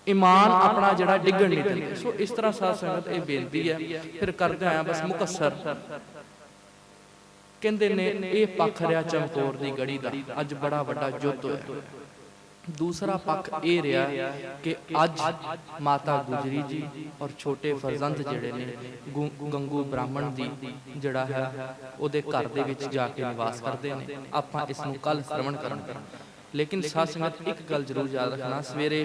ਈਮਾਨ ਆਪਣਾ ਜਿਹੜਾ ਡਿੱਗਣ ਨਹੀਂ ਦਿੰਦੇ। ਸੋ ਇਸ ਤਰ੍ਹਾਂ ਸਾਧ ਸੰਗਤ ਇਹ ਬੇਨਤੀ ਹੈ। ਫਿਰ ਕਰਦੇ ਆਇਆ ਬਸ ਮੁਕੱਸਰ। ਕਹਿੰਦੇ ਨੇ, ਇਹ ਪੱਖ ਰਿਆ ਚਮਕੌਰ ਦੀ ਗੜੀ ਦਾ। ਅੱਜ ਬੜਾ ਵੱਡਾ ਜੁੱਧ ਹੋਇਆ। ਦੂਸਰਾ ਪੱਖ ਇਹ ਰਿਹਾ ਕਿ ਅੱਜ ਮਾਤਾ ਗੁਜਰੀ ਜੀ ਔਰ ਛੋਟੇ ਫਰਜ਼ੰਦ ਜਿਹੜੇ ਨੇ ਗੰਗੂ ਬ੍ਰਾਹਮਣ ਦੀ ਜਿਹੜਾ ਹੈ ਉਹਦੇ ਘਰ ਦੇ ਵਿੱਚ ਜਾ ਕੇ ਨਿਵਾਸ ਕਰਦੇ ਨੇ। ਆਪਾਂ ਇਸ ਨੂੰ ਕੱਲ ਸ਼ਰਵਣ ਕਰਾਂਗੇ। ਲੇਕਿਨ ਸਾਧ ਸੰਗਤ ਇੱਕ ਗੱਲ ਜ਼ਰੂਰ ਯਾਦ ਰੱਖਣਾ ਸਵੇਰੇ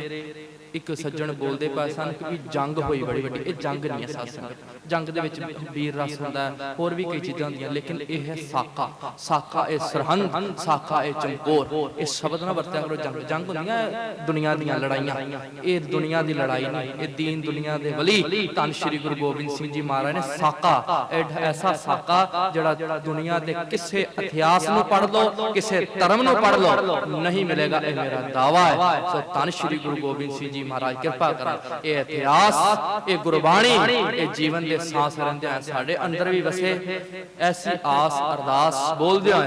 ਇੱਕ ਸੱਜਣ ਬੋਲਦੇ ਪਏ ਸਨ ਕਿ ਜੰਗ ਹੋਈ ਬੜੀ ਵੱਡੀ। ਇਹ ਜੰਗ ਨਹੀਂ ਹੈ ਸਾਧ ਸੰਗਤ ਜੰਗ ਦੇ ਵਿੱਚ ਵੀਰ ਰਸ ਹੁੰਦਾ ਹੋਰ ਵੀ ਕਈ ਚੀਜ਼ਾਂ ਹੁੰਦੀਆਂ ਲੇਕਿਨ ਇਹ ਹੈ ਸਾਕਾ। ਸਾਕਾ ਇਹ ਸਰਹੰਦ ਸਾਕਾ ਇਹ ਚਮਕੌਰ। ਇਹ ਸ਼ਬਦ ਨਾ ਵਰਤਿਆ ਕਰੋ ਜੰਗ। ਜੰਗ ਹੁੰਦੀਆਂ ਦੁਨੀਆ ਦੀਆਂ ਲੜਾਈਆਂ। ਇਹ ਦੁਨੀਆ ਦੀ ਲੜਾਈ ਨਹੀਂ ਇਹ ਦੀਨ ਦੁਨੀਆ ਦੇ ਵਲੀ। ਧੰਨ ਸ਼੍ਰੀ ਗੁਰੂ ਗੋਬਿੰਦ ਸਿੰਘ ਜੀ ਮਹਾਰਾਜ ਨੇ ਸਾਕਾ ਐਸਾ ਸਾਕਾ ਜਿਹੜਾ ਦੁਨੀਆ ਦੇ ਕਿਸੇ ਇਤਿਹਾਸ ਨੂੰ ਪੜ੍ਹ ਲਓ ਕਿਸੇ ਧਰਮ ਨੂੰ ਪੜ੍ਹ ਲਓ ਨਹੀਂ ਮਿਲੇਗਾ ਇਹ ਮੇਰਾ ਦਾਵਾ ਹੈ। ਸੋ ਧੰਨ ਸ਼੍ਰੀ ਗੁਰੂ ਗੋਬਿੰਦ ਸਿੰਘ ਜੀ ਮਹਾਰਾਜ, ਕਿਰਪਾ ਕਰਨ। ਇਹ ਇਤਿਹਾਸ, ਇਹ ਗੁਰਬਾਣੀ, ਇਹ ਜੀਵਨ ਦੇ ਸਾਹ ਰਹਿੰਦਿਆਂ ਸਾਡੇ ਅੰਦਰ ਵੀ ਵਸੇ। ਐਸੀ ਆਸ, ਅਰਦਾਸ ਬੋਲਦੇ ਆ,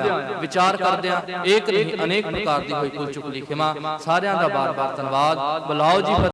ਵਿਚਾਰ ਕਰਦੇ ਆ ਇੱਕ ਨਹੀਂ ਅਨੇਕ ਪ੍ਰਕਾਰ ਦੀ ਹੋਈ ਕੁਲ ਚੁਕਲੀ ਖਿਮਾ ਸਾਰਿਆਂ ਦਾ ਬਾਰ-ਬਾਰ ਧੰਨਵਾਦ। ਬੁਲਾਓ ਜੀ